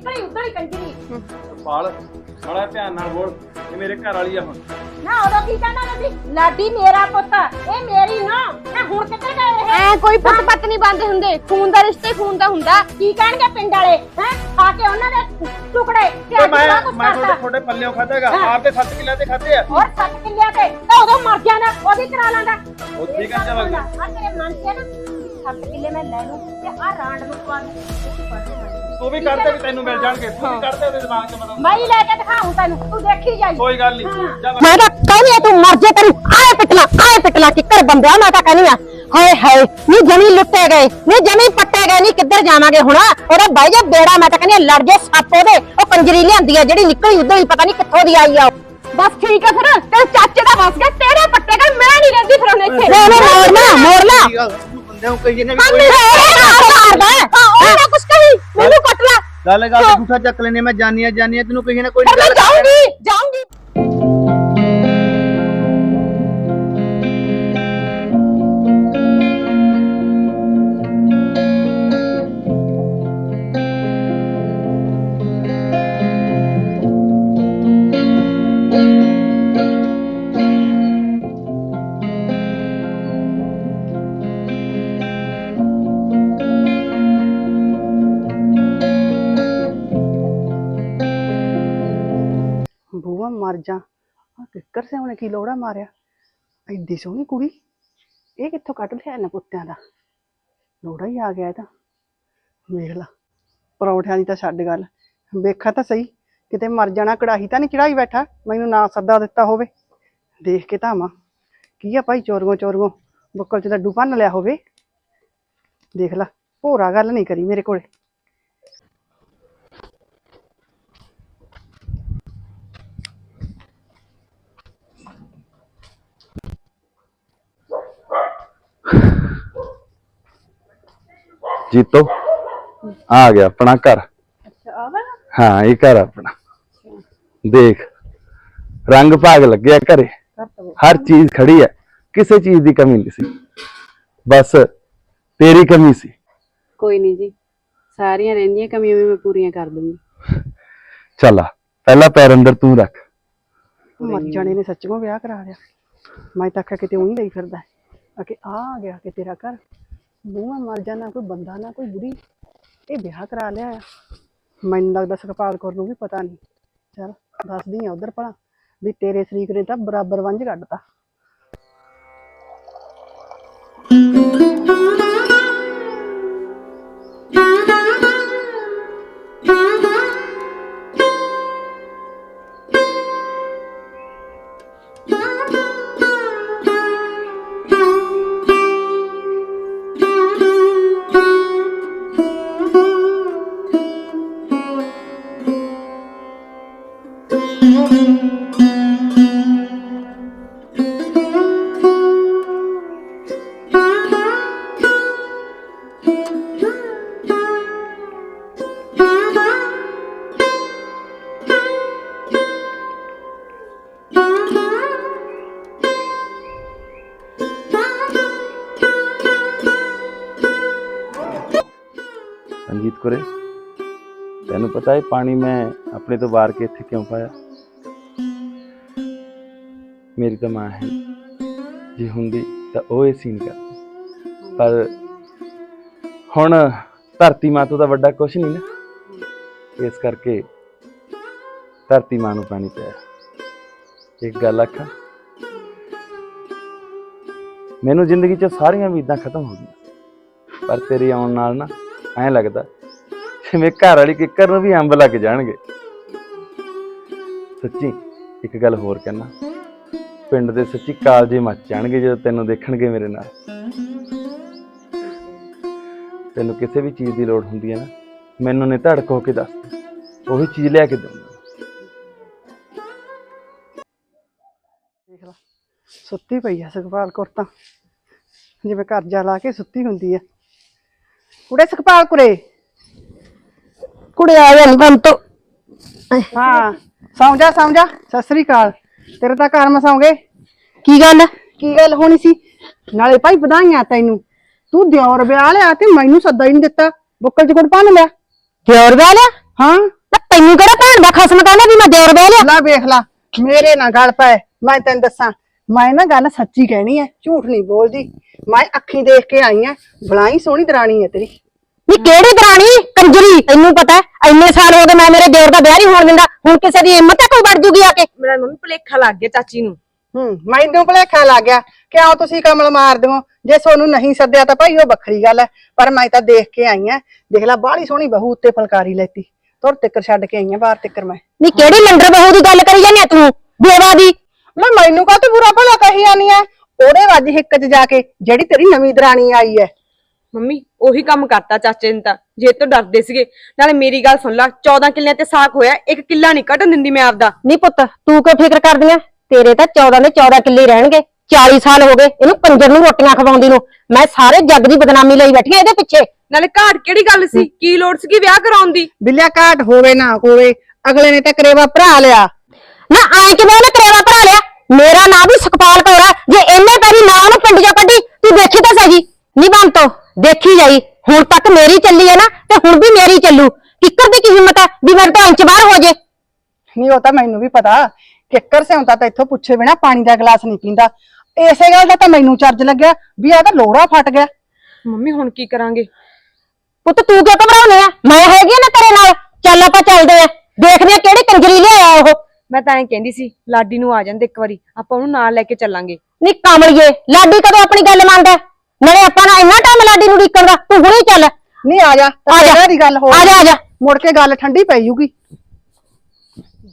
ਨਿਕਲੀ ਉਧਰ ਹੀ ਕੰਜਰੀ। ਪਾਲ ਬੜਾ ਧਿਆਨ ਨਾਲ ਬੋਲ ਇਹ ਮੇਰੇ ਘਰ ਵਾਲੀ ਆ ਹੁਣ। ਨਾ ਉਦੋਂ ਕੀ ਕਹਿੰਦਾ ਸੀ ਲਾਡੀ ਮੇਰਾ ਪੁੱਤ ਇਹ ਮੇਰੀ ਨਾ ਮੈਂ ਹੁਣ ਕਿੱਥੇ ਗਏ ਇਹ? ਐ ਕੋਈ ਪੁੱਤ ਪੱਤ ਨਹੀਂ ਬੰਦੇ ਹੁੰਦੇ ਖੂਨ ਦਾ ਰਿਸ਼ਤੇ ਖੂਨ ਦਾ ਹੁੰਦਾ। ਕੀ ਕਹਿਣਗੇ ਪਿੰਡ ਵਾਲੇ? ਹੈ? ਆ ਕੇ ਉਹਨਾਂ ਦੇ ਟੁਕੜੇ ਤੇ ਤੇ ਅੱਜ ਮੈਂ ਬੜਾ ਕੁਛ ਮੈਂ ਕਰਤਾ। ਤੁਹਾਡੇ ਤੁਹਾਡੇ ਪੱਲਿਓਂ ਖਾਧਾਗਾ। ਹਾਂ। ਆਪ ਤੇ 7 ਕਿੱਲਿਆਂ ਤੇ ਖਾਧੇ ਆ। ਹੋਰ ਸੱਤ ਕਿੱਲਿਆਂ ਤੇ? ਤਾਂ ਉਦੋਂ ਮਰ ਜਾਣਾ ਉਹਦੀ ਕਰਾ ਲਾਂਦਾ। ਉੱਥੇ ਹੀ ਕੰਜਾ ਲੱਗ ਗਿਆ ਆ ਤੇਰੇ ਮਨ 'ਚ ਹੈ ਨਾ ਸੱਤ ਕਿੱਲੇ ਮੈਂ ਲੈ ਲੂੰ ਤੇ ਆ ਰਾਂਡ ਨੂੰ ਪਾ ਦੂੰ। ਤੂੰ ਵੀ ਕਰਦੇ ਵੀ ਤੈਨੂੰ ਮਿਲ ਜਾਣਗੇ ਤੂੰ ਵੀ ਕਰਦੇ ਉਹਦੇ ਦਿਮਾਗ 'ਚ ਮਤਲਬ। ਮੈਂ ਹੀ ਲੈ ਕੇ ਦਿਖਾਉਂ ਤੈਨੂੰ ਤੂੰ ਦੇਖੀ ਜਾਈ। ਕੋਈ ਗੱਲ ਨਹੀਂ। ਜਾ ਮੈਂ ਤਾਂ ਕਹਿੰਦੀ ਆ ਤੂੰ ਮਰ ਜੇ ਤੈਨੂੰ ਆਏ ਪਿਟਲਾ ਆਏ ਪਿਟਲਾ ਕਿੱਕਰ ਬੰਦਿਆ ਮੈਂ ਤਾਂ ਕਹਿੰਦੀ ਆ ਹਾਏ ਹਾਏ ਨੀ ਜਮੀ ਲੁੱਟੇ ਗਏ ਨੀ ਜਮੀ ਪੱਟੇ ਗਏ ਨੀ ਕਿੱਧਰ ਜਾਵਾਂਗੇ ਹੁਣ? ਉਹਦਾ ਬਾਈ ਜੇ ਬੇੜਾ ਮੈਂ ਤਾਂ ਕਹਿੰਦੀ ਆ ਲੜ ਜੇ ਸੱਪ ਉਹਦੇ। ਉਹ ਕੰਜਰੀ ਲਿਆਂਦੀ ਆ ਜਿਹੜੀ ਨਿਕਲੀ ਉਧਰ ਹੀ ਪਤਾ ਨਹੀਂ ਕਿੱਥੋਂ ਦੀ ਆਈ ਆ ਉਹ। ਬਸ ਠੀਕ ਆ ਫਿਰ ਤੇ ਚਾਚੇ ਦਾ ਵਸ ਗਿਆ ਤੇਰੇ ਪੱਟੇ ਗਏ ਮੈਂ ਨਹੀਂ ਰਹਿੰਦੀ ਫਿਰ ਉਹਨੇ ਇੱਥੇ। ਨਹੀਂ ਨਹੀਂ ਮੋੜਨਾ ਮੋੜਨਾ ਬੰਦਿਆਂ ਨੂੰ ਕਹੀ ਨੇ ਕੰਮ ਨਹੀਂ ਮਾਰਦਾ ਹਾਂ ਉਹ ਨਾ ਕੁਛ ਕਹੀ ਮੈਨੂੰ ਕੱਟ ਲਾ ਗੱਲ ਗੱਲ ਝੂਠਾ ਚੱਕ ਲੈਨੇ ਮੈਂ ਜਾਨੀਆਂ ਜਾਨੀਆਂ ਤੈਨੂੰ ਕਹੀ ਨਾ ਕੋਈ ਮੈਂ ਜਾਊਂਗੀ ਜਾਊਂਗੀ। ਬੂਆ, ਮਰ ਜਾ। ਆ ਕਿੱਕਰ ਸਿਆਉਣੇ ਕੀ ਲੋੜਾ ਮਾਰਿਆ। ਐਡੀ ਸੋਹਣੀ ਕੁੜੀ। ਇਹ ਕਿੱਥੋਂ ਕੱਢ ਲਿਆ ਇਹਨਾਂ ਕੁੱਤਿਆਂ ਦਾ? ਲੋੜਾ ਹੀ ਆ ਗਿਆ ਇਹ ਤਾਂ। ਵੇਖ ਲਾ। ਪਰੌਂਠਿਆਂ ਦੀ ਤਾਂ ਛੱਡ ਗੱਲ। ਵੇਖਾ ਤਾਂ ਸਹੀ। ਕਿਤੇ ਮਰ ਜਾਣਾ ਕੜਾਹੀ ਤਾਂ ਨਹੀਂ ਚੜਾਈ ਬੈਠਾ। ਮੈਨੂੰ ਨਾ ਸੱਦਾ ਦਿੱਤਾ ਹੋਵੇ। ਦੇਖ ਕੇ ਧਾਵਾਂ। ਕੀ ਆ ਭਾਈ ਚੋਰੀਆਂ ਚੋਰਗੋ? ਬੁੱਕਲ ਚ ਲੱਡੂ ਭੰਨ ਲਿਆ ਹੋਵੇ। ਦੇਖ ਲਾ। ਭੋਰਾ ਗੱਲ ਨਹੀਂ ਕਰੀ ਮੇਰੇ ਕੋਲੇ। ਜੀਤੋ। ਆ ਗਿਆ ਆਪਣਾ ਘਰ। ਅੱਛਾ ਹਾਂ ਇਹ ਘਰ ਆਪਣਾ। ਦੇਖ ਰੰਗ ਭਾਗ ਲੱਗਿਆ ਘਰੇ। ਹਰ ਚੀਜ਼ ਖੜੀ ਹੈ। ਕਿਸੇ ਚੀਜ਼ ਦੀ ਕਮੀ ਨਹੀਂ ਸੀ। ਬਸ ਤੇਰੀ ਕਮੀ ਸੀ। ਕੋਈ ਨਹੀਂ ਜੀ। ਸਾਰੀਆਂ ਰਹਿੰਦੀਆਂ ਕਮੀਆਂ ਵੀ ਮੈਂ ਪੂਰੀਆਂ ਕਰ ਦੂੰਗੀ। ਚੱਲ ਆ ਪਹਿਲਾ ਪੈਰ ਅੰਦਰ ਤੂੰ ਰੱਖ। ਮਰ ਜਾਣੇ ਨੇ ਸੱਚੋਂ ਵਿਆਹ ਕਰਾ ਲਿਆ। ਮੈਂ ਤਾਂ ਆਖਿਆ ਕਿਤੇ ਉਹੀ ਲਈ ਫਿਰਦਾ। ਆ ਕਿ ਆ ਗਿਆ ਕਿ ਤੇਰਾ ਘਰ। ਬੂਹਾ ਮਰ ਨਾ ਕੋਈ ਬੰਦਾ ਨਾ, ਕੋਈ ਬੁੜੀ। ਇਹ ਵਿਆਹ ਕਰਾ ਲਿਆ ਆ। ਮੈਨੂੰ ਲੱਗਦਾ ਸੁਖਪਾਲ ਕੌਰ ਨੂੰ ਵੀ ਪਤਾ ਨਹੀਂ। ਚਲ, ਦੱਸਦੀ ਆ ਉਧਰ ਭਲਾ, ਵੀ ਤੇਰੇ ਸ਼ਰੀਕ ਨੇ ਤਾਂ ਬਰਾਬਰ ਵੰਝ ਕੱਢਤਾ। ਸੰਜੀਤ ਕੁਰੇ। ਤੈਨੂੰ ਪਤਾ ਹੈ ਪਾਣੀ ਮੈਂ ਆਪਣੇ ਤੋਂ ਵਾਰ ਕੇ ਇੱਥੇ ਕਿਉਂ ਪਾਇਆ? ਮੇਰੀ ਤਾਂ ਮਾਂ ਹੈ। ਜੇ ਹੁੰਦੀ ਤਾਂ ਉਹ ਇਹ ਸੀਨ ਕਰਦੀ ਪਰ ਹੁਣ ਧਰਤੀ ਮਾਂ ਤੋਂ ਤਾਂ ਵੱਡਾ ਕੁਝ ਨਹੀਂ ਨਾ। ਇਸ ਕਰਕੇ ਧਰਤੀ ਮਾਂ ਨੂੰ ਪਾਣੀ ਪਿਆ ਇੱਕ ਗੱਲ ਆਖਾਂ। ਮੈਨੂੰ ਜ਼ਿੰਦਗੀ 'ਚ ਸਾਰੀਆਂ ਉਮੀਦਾਂ ਖਤਮ ਹੋ ਗਈਆਂ। ਪਰ ਤੇਰੇ ਆਉਣ ਨਾਲ ਨਾ ਐਂ ਲੱਗਦਾ ਜਿਵੇਂ ਘਰ ਵਾਲੀ ਕਿੱਕਰ ਨੂੰ ਵੀ ਅੰਬ ਲੱਗ ਜਾਣਗੇ। ਸੱਚੀ, ਇੱਕ ਗੱਲ ਹੋਰ ਕਹਿਣਾ। ਪਿੰਡ ਦੇ ਸੱਚੀ ਕਾਲਜੇ ਮੱਚ ਜਾਣਗੇ ਜਦੋਂ ਤੈਨੂੰ ਦੇਖਣਗੇ ਮੇਰੇ ਨਾਲ। ਤੈਨੂੰ ਕਿਸੇ ਵੀ ਚੀਜ਼ ਦੀ ਲੋੜ ਹੁੰਦੀ ਹੈ ਨਾ, ਮੈਨੂੰ ਨੇ ਧੜਕ ਹੋ ਕੇ ਦੱਸ ਉਹੀ ਚੀਜ਼ ਲਿਆ ਕੇ ਦਊਂਗਾ। ਦੇਖ ਲਾ, ਸੁੱਤੀ ਪਈ ਆ ਸੁਖਪਾਲ ਕੌਰ ਤਾਂ ਜਿਵੇਂ ਕਰਜ਼ਾ ਲਾ ਕੇ ਸੁੱਤੀ ਹੁੰਦੀ ਆ। ਕੁੜੇ ਸੁਖਪਾਲ ਕੁਰੇ। ਕੁੜੇ ਆ ਜਾਣ ਬੰਦ ਤੋਂ। ਹਾਂ। ਸੌਂ ਜਾ ਸੌਂ ਜਾ। ਸਤਿ ਸ੍ਰੀ ਅਕਾਲ। ਤੇਰੇ ਤਾਂ ਘਰ ਮਸਾਉਂਗੇ ਕੀ ਗੱਲ ਕੀ ਗੱਲ ਹੋਣੀ ਸੀ? ਨਾਲੇ ਭਾਈ ਵਧਾਈਆਂ ਤੈਨੂੰ। ਤੂੰ ਦਿਓਰ ਵਿਆਹ ਲਿਆ ਤੇ ਮੈਨੂੰ ਸੱਦਾ ਹੀ ਨਹੀਂ ਦਿੱਤਾ। ਬੁੱਕਲ ਚ ਗੁੜ ਭੰਨ ਲਿਆ। ਦਿਓਰ ਵਾਲਾ ਹਾਂ। ਤੇ ਤੈਨੂੰ ਕਿਹੜਾ ਭੈਣ ਦਾ ਖਸਮ ਕਹਿੰਦਾ ਵੀ ਮੈਂ ਦੇਰ ਬਹਿ ਲਿਆ? ਲੈ ਵੇਖ ਲਾ। ਮੇਰੇ ਨਾਲ ਗੱਲ ਪਏ ਮੈਂ ਤੈਨੂੰ ਦੱਸਾਂ। ਮੈਂ ਨਾ ਗੱਲ ਸੱਚੀ ਕਹਿਣੀ ਹੈ ਝੂਠ ਨਹੀਂ ਬੋਲਦੀ। ਮੈਂ ਅੱਖੀਂ ਦੇਖ ਕੇ ਆਈ ਆ ਬਲਾਈ ਸੋਹਣੀ ਦਰਾਣੀ ਹੈ ਤੇਰੀ। ਨੀ ਕਿਹੜੀ ਦਰਾਣੀ? ਕੰਜਰੀ ਤੈਨੂੰ ਪਤਾ ਹੈ, ਇੰਨੇ ਸਾਲ ਹੋ ਗਏ ਮੈਂ ਮੇਰੇ ਦੇਰ ਦਾ ਵਿਆਹ ਨਹੀਂ ਹੋਣ ਦਿੰਦਾ ਹੁਣ ਕਿਸੇ ਦੀ ਹਿੰਮਤ ਹੈ ਕੋਈ ਵੜ ਜੂਗੀ ਆ ਕੇ? ਮੇਰਾ ਮੰਮੀ ਭੁਲੇਖਾ ਲੱਗ ਗਿਆ ਚਾਚੀ ਨੂੰ। ਹੂੰ ਮੈਨੂੰ ਭੁਲੇਖਾ ਲੱਗ ਗਿਆ ਕਿਉਂ ਤੁਸੀਂ ਕਮਲ ਮਾਰਦੇ ਹੋ ਜੇ ਸੋਨੂੰ ਨਹੀਂ ਸੱਦਿਆ ਤਾਂ ਭਾਈ ਉਹ ਵੱਖਰੀ ਗੱਲ ਹੈ ਪਰ ਮੈਂ ਤਾਂ ਦੇਖ ਕੇ ਆਈ ਆ ਦੇਖ ਲੈ ਬਾਹਲੀ ਸੋਹਣੀ ਬਹੂ ਉੱਤੇ ਫਲਕਾਰੀ ਲੈਤੀ। ਤੁਰ ਤਿੱਕਰ ਛੱਡ ਕੇ ਆਈ ਆ ਬਾਹਰ ਤਿੱਕਰ ਮੈਂ। ਨੀ ਕਿਹੜੀ ਲੰਡਰ ਬਹੂ ਦੀ ਗੱਲ ਕਰੀ ਜਾਂਦੀ ਆ ਤੂੰ? ਬੇਵਾ ਦੀ। ਮੈਂ ਮੈਨੂੰ ਕਾਹ ਤੂੰ ਬੁਰਾ ਭਲਾ ਕਹੀ ਜਾਨੀ ਆ ਉਹਦੇ ਵੱਜ ਹਿੱਕ 'ਚ ਜਾ ਕੇ ਜਿਹੜੀ ਤੇਰੀ ਨਵੀਂ ਦਰਾਣੀ ਆਈ ਹੈ ਮੰਮੀ ਉਹੀ ਕੰਮ ਕਰਤਾ ਚਾਚੇ ਨੇ ਤਾਂ। ਜੇ ਤੋਂ ਡਰਦੇ ਸੀਗੇ ਨਾਲੇ ਮੇਰੀ ਗੱਲ ਸੁਣ ਲੈ 14 ਕਿੱਲਿਆਂ ਤੇ ਸਾਕ ਹੋਇਆ ਇੱਕ ਕਿੱਲਾ ਨਹੀਂ ਕੱਢਣ ਦਿੰਦੀ ਮੈਂ ਆਪਦਾ। ਨੀ ਪੁੱਤ ਤੂੰ ਕਿਉਂ ਫਿਕਰ ਕਰਦੀ ਆ ਤੇਰੇ ਤਾਂ 14 ਦੇ 14 ਕਿੱਲੇ ਰਹਿਣਗੇ। 40 ਸਾਲ ਹੋ ਗਏ ਇਹਨੂੰ ਕੰਜਰ ਨੂੰ ਰੋਟੀਆਂ ਖਵਾਉਂਦੀ ਨੂੰ। ਮੈਂ ਸਾਰੇ ਜੱਗ ਦੀ ਬਦਨਾਮੀ ਲਈ ਬੈਠੀ ਆ ਇਹਦੇ ਪਿੱਛੇ। ਨਾਲੇ ਘਾਟ ਕਿਹੜੀ ਗੱਲ ਸੀ? ਕੀ ਲੋੜ ਸੀਗੀ ਵਿਆਹ ਕਰਾਉਣ ਦੀ? ਬਿੱਲਿਆ ਘਾਟ ਹੋਵੇ ਨਾ ਹੋਵੇ ਅਗਲੇ ਨੇ ਤਾਂ ਕਰੇਵਾ ਭਰਾ ਲਿਆ। ਨਾ ਆਏ ਕਿਵੇਂ ਉਹਨੇ ਕਰੇਵਾ ਭਰਾ ਲਿਆ। ਮੇਰਾ ਨਾਂ ਵੀ ਸੁਖਪਾਲ ਕੌਰ ਹੈ। ਜੇ ਇੰਨੇ ਪੈਰੀ ਨਾ ਉਹਨੂੰ ਪਿੰਡ ਚੋਂ ਕੱਢੀ ਤੂੰ ਦੇਖੀ ਤਾਂ ਸਹੀ। ਨਹੀਂ ਬੰਤੋ ਦੇਖੀ ਜਾਈ। ਹੁਣ ਤੱਕ ਮੇਰੀ ਚੱਲੀ ਹੈ ਨਾ ਤੇ ਹੁਣ ਵੀ ਮੇਰੀ ਚੱਲੂ। ਕਿੱਕਰ ਦੀ ਕੀ ਹਿੰਮਤ ਹੈ ਵੀ ਮੇਰੇ ਤੋਂ ਇੰਚ ਬਾਹਰ ਹੋ ਜੇ? ਨਹੀਂ ਉਹ ਤਾਂ ਮੈਨੂੰ ਵੀ ਪਤਾ। ਕਿੱਕਰ ਸਿਉਂਤਾ ਤਾਂ ਇੱਥੋਂ ਪੁੱਛੇ ਬਿਨਾ ਪਾਣੀ ਦਾ ਗਲਾਸ ਨਹੀਂ ਪੀਂਦਾ। ਇਸੇ ਗੱਲ ਦਾ ਤਾਂ ਮੈਨੂੰ ਚਰਜ ਲੱਗਿਆ ਵੀ ਆ ਤਾਂ ਲੋੜਾ ਫਟ ਗਿਆ। ਮੰਮੀ ਹੁਣ ਕੀ ਕਰਾਂਗੇ? ਪੁੱਤ ਤੂੰ ਕਿਉਂ ਘਬਰਾਉਨੇ ਆ? ਮੈਂ ਹੈਗੀ ਆ ਨਾ ਤੇਰੇ ਨਾਲ। ਚੱਲ ਆਪਾਂ ਚੱਲਦੇ ਆ। ਦੇਖਦੇ ਆ ਕਿਹੜੀ ਕੰਜਰੀ ਲਿਆਇਆ ਉਹ। ਮੈਂ ਤਾਂ ਐਂ ਕਹਿੰਦੀ ਸੀ ਲਾਡੀ ਨੂੰ ਆ ਜਾਂਦੇ ਇੱਕ ਵਾਰੀ ਆਪਾਂ ਉਹਨੂੰ ਨਾਲ ਲੈ ਕੇ ਚੱਲਾਂਗੇ। ਨੀ ਕਮਲੀਏ ਲਾਡੀ ਕਦੋਂ ਆਪਣੀ ਗੱਲ ਮੰਨਦਾ? ਨਾਲੇ ਆਪਾਂ ਨਾਲ ਇੰਨਾ ਟਾਈਮ ਲਾਡੀ ਨੂੰ ਡੀਕਣ ਦਾ ਤੂੰ ਹੁਣੇ ਚੱਲ। ਨਹੀਂ ਆ ਜਾ ਤਾਂ ਆ ਜਾ। ਇਹਨਾਂ ਦੀ ਗੱਲ ਹੋ ਆ ਜਾ ਆ ਜਾ। ਮੁੜ ਕੇ ਗੱਲ ਠੰਡੀ ਪੈ ਜੂਗੀ।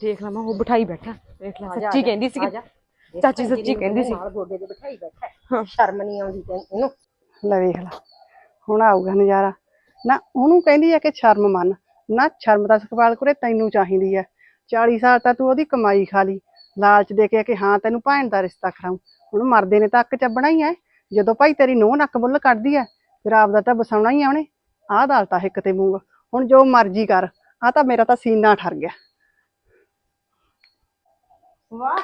ਦੇਖ ਲਵਾਂ ਉਹ ਬਿਠਾਈ ਬੈਠਾ ਦੇਖ ਲੈ ਸੱਚੀ ਕਹਿੰਦੀ ਸੀ ਚਾਚੀ ਸੱਚੀ ਕਹਿੰਦੀ ਸੀ। ਗੋਡੇ ਤੇ ਬਿਠਾਈ ਬੈਠਾ ਸ਼ਰਮ ਨਹੀਂ ਆਉਂਦੀ ਤੈਨੂੰ। ਲੈ ਵੇਖ ਲੈ ਹੁਣ ਆਊਗਾ ਨਜ਼ਾਰਾ। ਨਾ ਉਹਨੂੰ ਕਹਿੰਦੀ ਆ ਕਿ ਸ਼ਰਮ ਮੰਨ। ਨਾ ਸ਼ਰਮ ਤਾਂ ਸੁਖਪਾਲ ਕੁਰੇ ਤੈਨੂੰ ਚਾਹੀਦੀ ਆ। 40 ਸਾਲ ਤਾਂ ਤੂੰ ਉਹਦੀ ਕਮਾਈ ਖਾ ਲਈ। ਲਾਲਚ ਦੇ ਕੇ ਕਿ ਹਾਂ ਤੈਨੂੰ ਭੈਣ ਦਾ ਰਿਸ਼ਤਾ ਕਰਾਉਂ ਹੁਣ ਮਰਦੇ ਨੇ ਤਾਂ ਅੱਕ ਚੱਬਣਾ ਹੀ ਐ। ਜਦੋਂ ਭਾਈ ਤੇਰੀ ਨੋਹ ਨੱਕ ਬੁੱਲ ਕੱਢਦੀ ਐ ਫਿਰ ਆਪਦਾ ਤਾਂ ਬਸਾਉਣਾ ਹੀ ਆ ਉਹਨੇ। ਆਹ ਦਾਲਤਾ ਹਿੱਕ ਤੇ ਮੂੰਗ ਹੁਣ ਜੋ ਮਰਜ਼ੀ ਕਰ ਆ ਤਾਂ ਮੇਰਾ ਤਾਂ ਸੀਨਾ ਠਰ ਗਿਆ। ਵਾਹ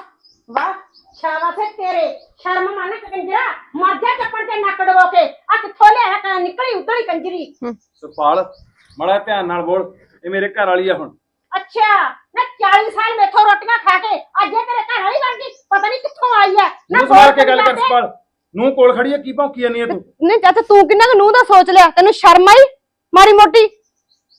ਵਾਹ ਸ਼ਾਬਾਸ਼ ਏ ਤੇਰੇ। ਸ਼ਰਮ ਮੰਨ ਕੰਜਰਾ। ਮਰ ਜਾ ਚੱਪਣ ਤੇ ਨੱਕ ਡਵੋ ਕੇ। ਆ ਕਿੱਥੋਂ ਨਿਕਲੀ ਉਤਲੀ ਕੰਜਰੀ। ਸੁਖਪਾਲ ਮੜਾ ਧਿਆਨ ਨਾਲ ਬੋਲ। ਇਹ ਮੇਰੇ ਘਰ ਵਾਲੀ ਆ ਹੁਣ। ਅੱਛਾ ਨਾ 40 ਸਾਲ ਮੇਥੋਂ ਰੋਟੀਆਂ ਖਾ ਕੇ ਅੱਜ ਇਹ ਤੇਰੇ ਘਰ ਵਾਲੀ ਬਣ ਗਈ ਪਤਾ ਨਹੀਂ ਕਿੱਥੋਂ ਆਈ ਹੈ ਨਾ ਨੂੰ ਸਵਾਰ ਕੇ ਗੱਲ ਕਰ ਸੁਖਪਾਲ ਨੂੰ ਕੋਲ ਖੜੀ ਆ ਕੀ ਭੌਂਕੀ ਜਾਂਦੀ ਆ ਤੂੰ? ਨਹੀਂ ਚਾਚਾ ਤੂੰ ਕਿੰਨਾ ਕੁ ਨੂੰਹ ਦਾ ਸੋਚ ਲਿਆ? ਤੈਨੂੰ ਸ਼ਰਮ ਆਈ? ਮਾਰੀ ਮੋਟੀ?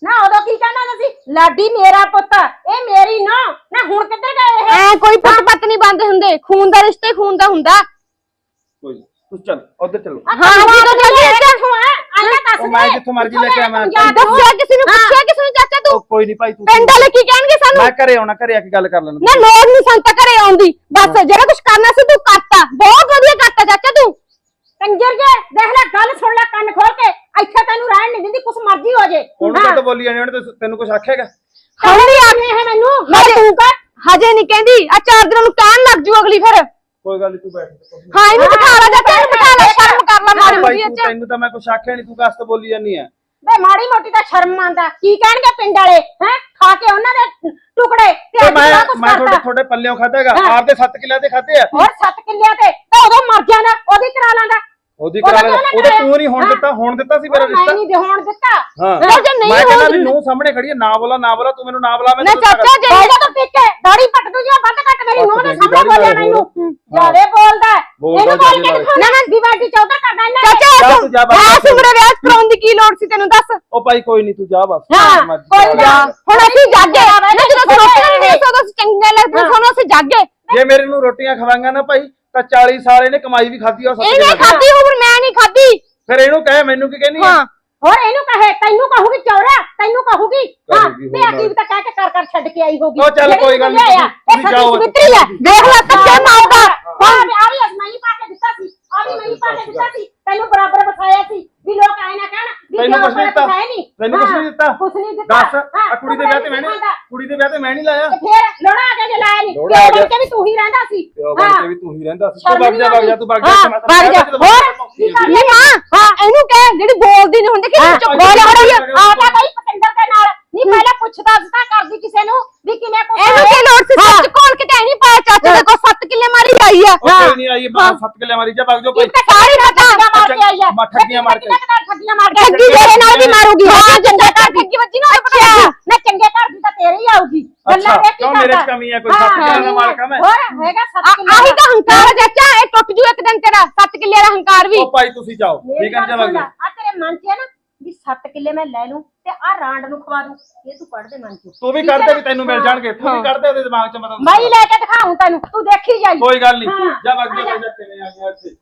ਨਾ ਉਦੋਂ ਕੀ ਕਹਿਣਾ ਸੀ? ਲਾਡੀ ਮੇਰਾ ਪੁੱਤ ਇਹ ਮੇਰੀ ਨਾ ਨਾ ਹੁਣ ਕਿੱਧਰ ਗਏ ਇਹ? ਐ ਕੋਈ ਪੁੱਤ ਪੱਤ ਨਹੀਂ ਬੰਦ ਹੁੰਦੇ। ਖੂਨ ਦਾ ਰਿਸ਼ਤੇ ਖੂਨ ਦਾ ਹੁੰਦਾ। ਕੋਈ ਨੀ, ਤੂੰ ਚੱਲ ਉਧਰ ਚੱਲੋ। ਹਾਂ ਜੀ ਤਾਂ ਚੱਲੀ ਇੱਥੋਂ। ਆ ਅੱਲਾ ਦੱਸ ਉਹ ਮੈਂ ਜਿੱਥੋਂ ਮਰਜ਼ੀ ਲੈ ਕੇ ਆਵਾਂ। ਦੱਸਿਆ ਕਿਸੇ ਨੂੰ ਪੁੱਛਿਆ ਕਿਸੇ ਨੂੰ ਚਾਚਾ ਤੂੰ? ਉਹ ਕੋਈ ਨਹੀਂ ਭਾਈ ਤੂੰ ਪਿੰਡ ਵਾਲੇ ਕੀ ਕਹਿਣਗੇ ਸਾਨੂੰ? ਮੈਂ ਘਰੇ ਆਉਣਾ ਘਰੇ ਆ ਕੇ ਗੱਲ ਕਰ ਲੈਣਾ ਨਾ ਲੋੜ ਨਹੀਂ ਸੰਤਾ ਘਰੇ ਆਉਂਦੀ ਬਸ ਜਿਹੜਾ ਕੁਝ ਕਰਨਾ ਸੀ ਤੂੰ ਕਰਤਾ। ਬਹੁਤ ਵਧੀਆ ਕਰਤਾ ਚਾਚਾ ਤੂੰ। ਕੰਜਰ ਜੇ ਦੇਖ ਲੈ ਗੱਲ ਸੁਣ ਲੈ ਕੰਨ ਖੋਲ ਕੇ। ਇੱਥੇ ਤੈਨੂੰ ਰਹਿਣ ਨਹੀਂ ਦਿੰਦੀ ਕੁਛ ਮਰਜ਼ੀ ਹੋ ਜੇ। ਉਹਨੂੰ ਤਾਂ ਬੋਲੀ ਜਾਂਦੀ ਉਹਨੇ ਤਾਂ ਤੈਨੂੰ ਕੁਝ ਆਖੇਗਾ? ਹੌਲੀ ਆ ਗਈ ਹੈ ਮੈਨੂੰ। ਮੈਂ ਤੂੰ ਕਰ ਹਜੇ ਨਹੀਂ ਕਹਿੰਦੀ। ਆ ਚਾਰ ਦਿਨਾਂ ਨੂੰ ਕਹਿਣ ਲੱਗ ਜੂ ਅਗਲੀ ਫਿਰ। ਕੋਈ ਗੱਲ ਨੀ ਤੂੰ ਬੈਠ ਹਾਂ ਇਹਨੂੰ ਬਿਠਾ ਲਾ ਚਾਚਾ ਇਹਨੂੰ ਬਿਠਾ ਲਾ ਸ਼ਰਮ ਕਰ ਲੈ ਭਾਈ ਮੁੰਡੀ ਤੂੰ ਤੈਨੂੰ ਤਾਂ ਮੈਂ ਕੁਝ ਆਖਿਆ ਨਹੀਂ ਤੂੰ ਕਾਸ ਤੋਂ ਬੋਲੀ ਜਾਂਦੀ ਆ ਵੇ ਮਾੜੀ ਮੋਟੀ ਤਾਂ ਸ਼ਰਮ ਮੰਨਦਾ। ਕੀ ਕਹਿਣਗੇ ਪਿੰਡ ਵਾਲੇ? ਹੈ? ਖਾ ਕੇ ਉਹਨਾਂ ਦੇ ਟੁਕੜੇ ਤੇ ਤੇ ਅੱਜ ਮੈਂ ਕੁਛ ਮੈਂ ਤੁਹਾਡੇ ਕਰਤਾ। ਤੁਹਾਡੇ ਪੱਲਿਓਂ ਖਾਧਾਗਾ ਹਾਂ। ਆਪਦੇ 7 ਕਿੱਲਿਆਂ ਤੇ ਖਾਦੇ ਆ। ਹੋਰ 7 ਕਿੱਲਿਆਂ ਤੇ ਤਾਂ ਉਦੋਂ ਮਰ ਜਾਣਾ ਉਹਦੀ ਕਰਾ ਲਾਂਦਾ। ਉਹਦੀ ਕਰਾ ਲੈ। ਕਰਾਇਆ? ਤੂੰ ਨਹੀਂ ਹੋਣ। ਦਿੱਤਾ ਹੋਣ ਦਿੱਤਾ ਸੀ ਮੇਰਾ ਮੈਂ ਰਿਸ਼ਤਾ। ਨਹੀਂ ਹੋਣ ਦਿੱਤਾ। ਹਾਂ। ਚੱਲ ਜੇ ਨਹੀਂ ਮੈਂ ਕਹਿੰਦਾ ਹੋਣ ਵੀ ਨੂੰ ਸਾਹਮਣੇ ਖੜੀ ਹੈ ਨਾ ਬੋਲਾ ਨਾ ਬੋਲਾ ਤੂੰ ਮੈਨੂੰ ਨਾ ਬੁਲਾ ਮੈਂ ਨਾ ਚਾਚਾ ਜੇ ਬੋਲਦਾ ਤਾਂ ਪਿੱਕੇ ਦਾੜੀ ਪੱਟ ਦੂ ਜਾਂ ਵੱਧ ਘੱਟ ਮੇਰੀ ਨੂੰਹ ਦੇ ਸਾਹਮਣੇ ਬੋਲਿਆ ਮੈਨੂੰ। ਜਿਆਦੇ ਬੋਲਦਾ ਇਹਨੂੰ ਬੋਲ ਕੇ ਨਾ ਨਾ ਦੀਵਾਲੀ ਚੌਧਰ ਕਰਦਾ ਇਹਨਾਂ ਨੇ। ਚਾਚਾ ਤੂੰ ਤੂੰ ਜਾ ਬਸ। ਸਿਮਰੇ ਵਿਆਹ ਕਰਾਉਣ ਦੀ ਕੀ ਲੋੜ ਸੀ ਤੈਨੂੰ? ਦੱਸ। ਉਹ ਭਾਈ ਕੋਈ ਨਹੀਂ ਤੂੰ ਜਾ ਬਸ। ਕੋਈ। ਨਾ। ਹੁਣ ਅਸੀਂ ਜਾਗੇ। ਨਾ ਜਦੋਂ ਰੋਟੀ ਨਹੀਂ। ਨਹੀਂ ਸੋ ਅਸੀਂ ਚੰਗੇ ਲੱਗਦੇ। ਸਾਨੂੰ ਅਸੀਂ ਜਾਗੇ। ਜੇ ਮੇਰੇ ਨੂੰ ਰੋਟੀਆਂ ਖਵਾਏਗਾ ਨਾ ਭਾਈ ਤਾਂ 40 ਸਾਲ ਇਹਨੇ ਕਮਾਈ ਵੀ ਖਾਧੀ ਔਰ ਸੱਤ ਇਹਨੇ। ਖਾਧੀ ਹੋਰ ਮੈਂ ਨਹੀਂ ਖਾਧੀ। ਫਿਰ ਇਹਨੂੰ ਕਹੇ ਮੈਨੂੰ ਕੀ ਕਹਿਨੀ ਆ? ਹਾਂ। ਹੋਰ ਇਹਨੂੰ ਕਹੇ ਤੈਨੂੰ ਕਹੂਗੀ ਚੌਰਾ ਤੈਨੂੰ ਕਹੂਗੀ। ਹਾਂ ਤੇ ਅਕੀਬ ਤਾਂ ਕਹਿ ਕੇ ਕਰ ਕਰ ਛੱਡ ਕੇ ਆਈ ਹੋਗੀ ਉਹ ਚੱਲ ਕੋਈ ਗੱਲ ਨੀ, ਲਿਆਇਆ, ਤੁਸੀਂ ਜਾਓ। ਸੱਚੀ ਸੁਥਰੀ ਹੈ ਦੇਖ ਲੈ ਕੱਚੇ ਮਾਊਗਾ ਹਾਂ। ਆ ਵੀ ਅਜਮਾਈ ਪਾ ਕੇ ਦਿੱਤਾ ਸੀ ਆ ਵੀ ਮੈਂ ਪਾ ਕੇ ਦਿੱਤਾ ਸੀ। ਤੈਨੂੰ ਬਰਾਬਰ ਬਸਾਇਆ ਸੀ ਵੀ ਲੋਕ ਆਏ ਨਾ ਕਹਿਣ ਤੈਨੂੰ ਕੁਛ ਨਹੀਂ ਦਿੱਤਾ। ਹੈ ਨਹੀਂ। ਤੈਨੂੰ ਕੁਛ ਨਹੀਂ ਦਿੱਤਾ। ਕੁਛ ਨਹੀਂ ਦਿੱਤਾ। ਦੱਸ ਹਾਂ, ਆ ਕੁੜੀ ਦੇ ਵਿਆਹ ਤੇ ਮੈਂ ਨਹੀਂ। ਕੁੜੀ ਦੇ ਵਿਆਹ ਤੇ ਮੈਂ ਨਹੀਂ ਲਾਇਆ। ਤੇ ਫੇਰ ਲੋੜਾ ਆ ਕੇ ਜੇ ਲਾਇਆ ਨਹੀਂ। ਲੋੜਾ ਆ ਕੇ ਵੀ ਤੂੰ ਹੀ ਰਹਿੰਦਾ ਸੀ? ਪਿਓ ਬਣ ਕੇ ਵੀ ਤੂੰ ਹੀ ਰਹਿੰਦਾ ਸੀ? ਤੂੰ ਵਗ ਜਾ ਵਗ ਜਾ ਤੂੰ ਵਗ ਜਾ ਹਾਂ, ਵਗ ਜਾ। ਹੋਰ? ਨਹੀਂ ਮਾਂ ਹਾਂ ਇਹਨੂੰ ਕਹਿ ਜਿਹੜੀ ਬੋਲਦੀ ਨਹੀਂ ਹੁੰਦੀ ਕਿ ਚੁੱਪ ਬੋਲ ਬੋਲ ਰਹੀ ਹੈ। ਹੈ ਆ? ਤਾਂ ਕਈ ਪਤੰਦਰ ਦੇ ਨਾਲ। ਨਹੀਂ ਪਹਿਲਾਂ ਪੁੱਛਦਾ ਸੀ ਤਾਂ ਕਰਦੀ ਕਿਸੇ ਨੂੰ ਵੀ ਕਿਵੇਂ ਪੁੱਛਦਾ ਇਹਨੂੰ ਕੀ ਲੋੜ ਸੀ ਸੱਚ ਕੋਲ ਕਿਤੇ ਨਹੀਂ ਪਾਇਆ ਚਾਚੇ ਦੇ ਕੋਲ 7 ਕਿੱਲੇ ਮਾਰੀ ਆਈ ਆ। ਉਹ ਕੋਈ ਨਹੀਂ ਆਈ ਬਾਹਰ ਸੱਤ ਕਿੱਲੇ ਮਾਰੀ ਜਾ ਵਗ ਜਾ ਭਾਈ। ਸਾਰੀ ਠੱਗੀਆਂ ਮਾਰ ਕੇ ਆਈ ਹੈ ਮੈਂ ਠੱਗੀਆਂ ਮਾਰ ਕੇ। ਠੱਗੀਆਂ ਮਾਰ ਕੇ ਠੱਗੀ ਤੇਰੇ ਨਾਲ ਵੀ ਮਾਰੂਗੀ। ਹਾਂ ਚੰਗਾ ਕਰ ਠੱਗੀ ਵੱਜੀ ਨਾ ਅੱਛਾ। ਨਾ ਚੰਗੇ ਘਰ ਮੇਰੇ ਚ ਕਰਦਾ। ਕਮੀ ਆ? ਕੋਈ ਸੱਤ ਹਾਂ, ਕਿੱਲਿਆਂ ਦਾ ਮਾਲਕ ਆ ਮੈਂ? ਹੋਰ ਹੈਗਾ ਸੱਤ ਆ- ਕਿੱਲੇ ਆਹੀ ਤਾਂ ਹੰਕਾਰ ਆ ਚਾਚਾ ਇਹ ਟੁੱਟ ਜੂ ਇੱਕ ਦਿਨ ਤੇਰਾ 7 ਕਿੱਲੇ ਦਾ ਹੰਕਾਰ ਵੀ। ਉਹ ਭਾਈ ਤੁਸੀਂ ਜਾਓ। ਮੇਰੀ ਠੀਕ ਹੈ ਗੱਲ ਸੁਣ ਲੈ, ਆ ਤੇਰੇ ਮਨ 'ਚ ਹੈ ਨਾ ਵੀ 7 ਕਿੱਲੇ ਮੈਂ ਲੈ ਲੂੰ ਤੇ ਆ ਰਾਂਡ ਨੂੰ ਖਵਾ ਦੂੰ। ਇਹ ਤੂੰ ਕੱਢ ਦੇ ਮਨ 'ਚੋਂ। ਤੂੰ ਵੀ ਠੀਕ ਹੈ ਕਰਦੇ ਨਾ? ਵੀ ਤੈਨੂੰ ਮਿਲ ਹਾਂ। ਜਾਣਗੇ ਤੂੰ ਵੀ ਕਰਦੇ ਉਹਦੇ ਦਿਮਾਗ 'ਚ ਮਤਲਬ ਮੈਂ ਹੀ ਲੈ ਕੇ ਦਿਖਾਉਂ ਤੈਨੂੰ ਤੂੰ ਦੇਖੀ ਜਾਈ। ਕੋਈ ਗੱਲ ਨਹੀਂ ਹਾਂ, ਜਾ ਵਗ ਜਾ। ਜਾ। ਕਿਵੇਂ ਆ ਗਿਆ ਇੱਥੇ।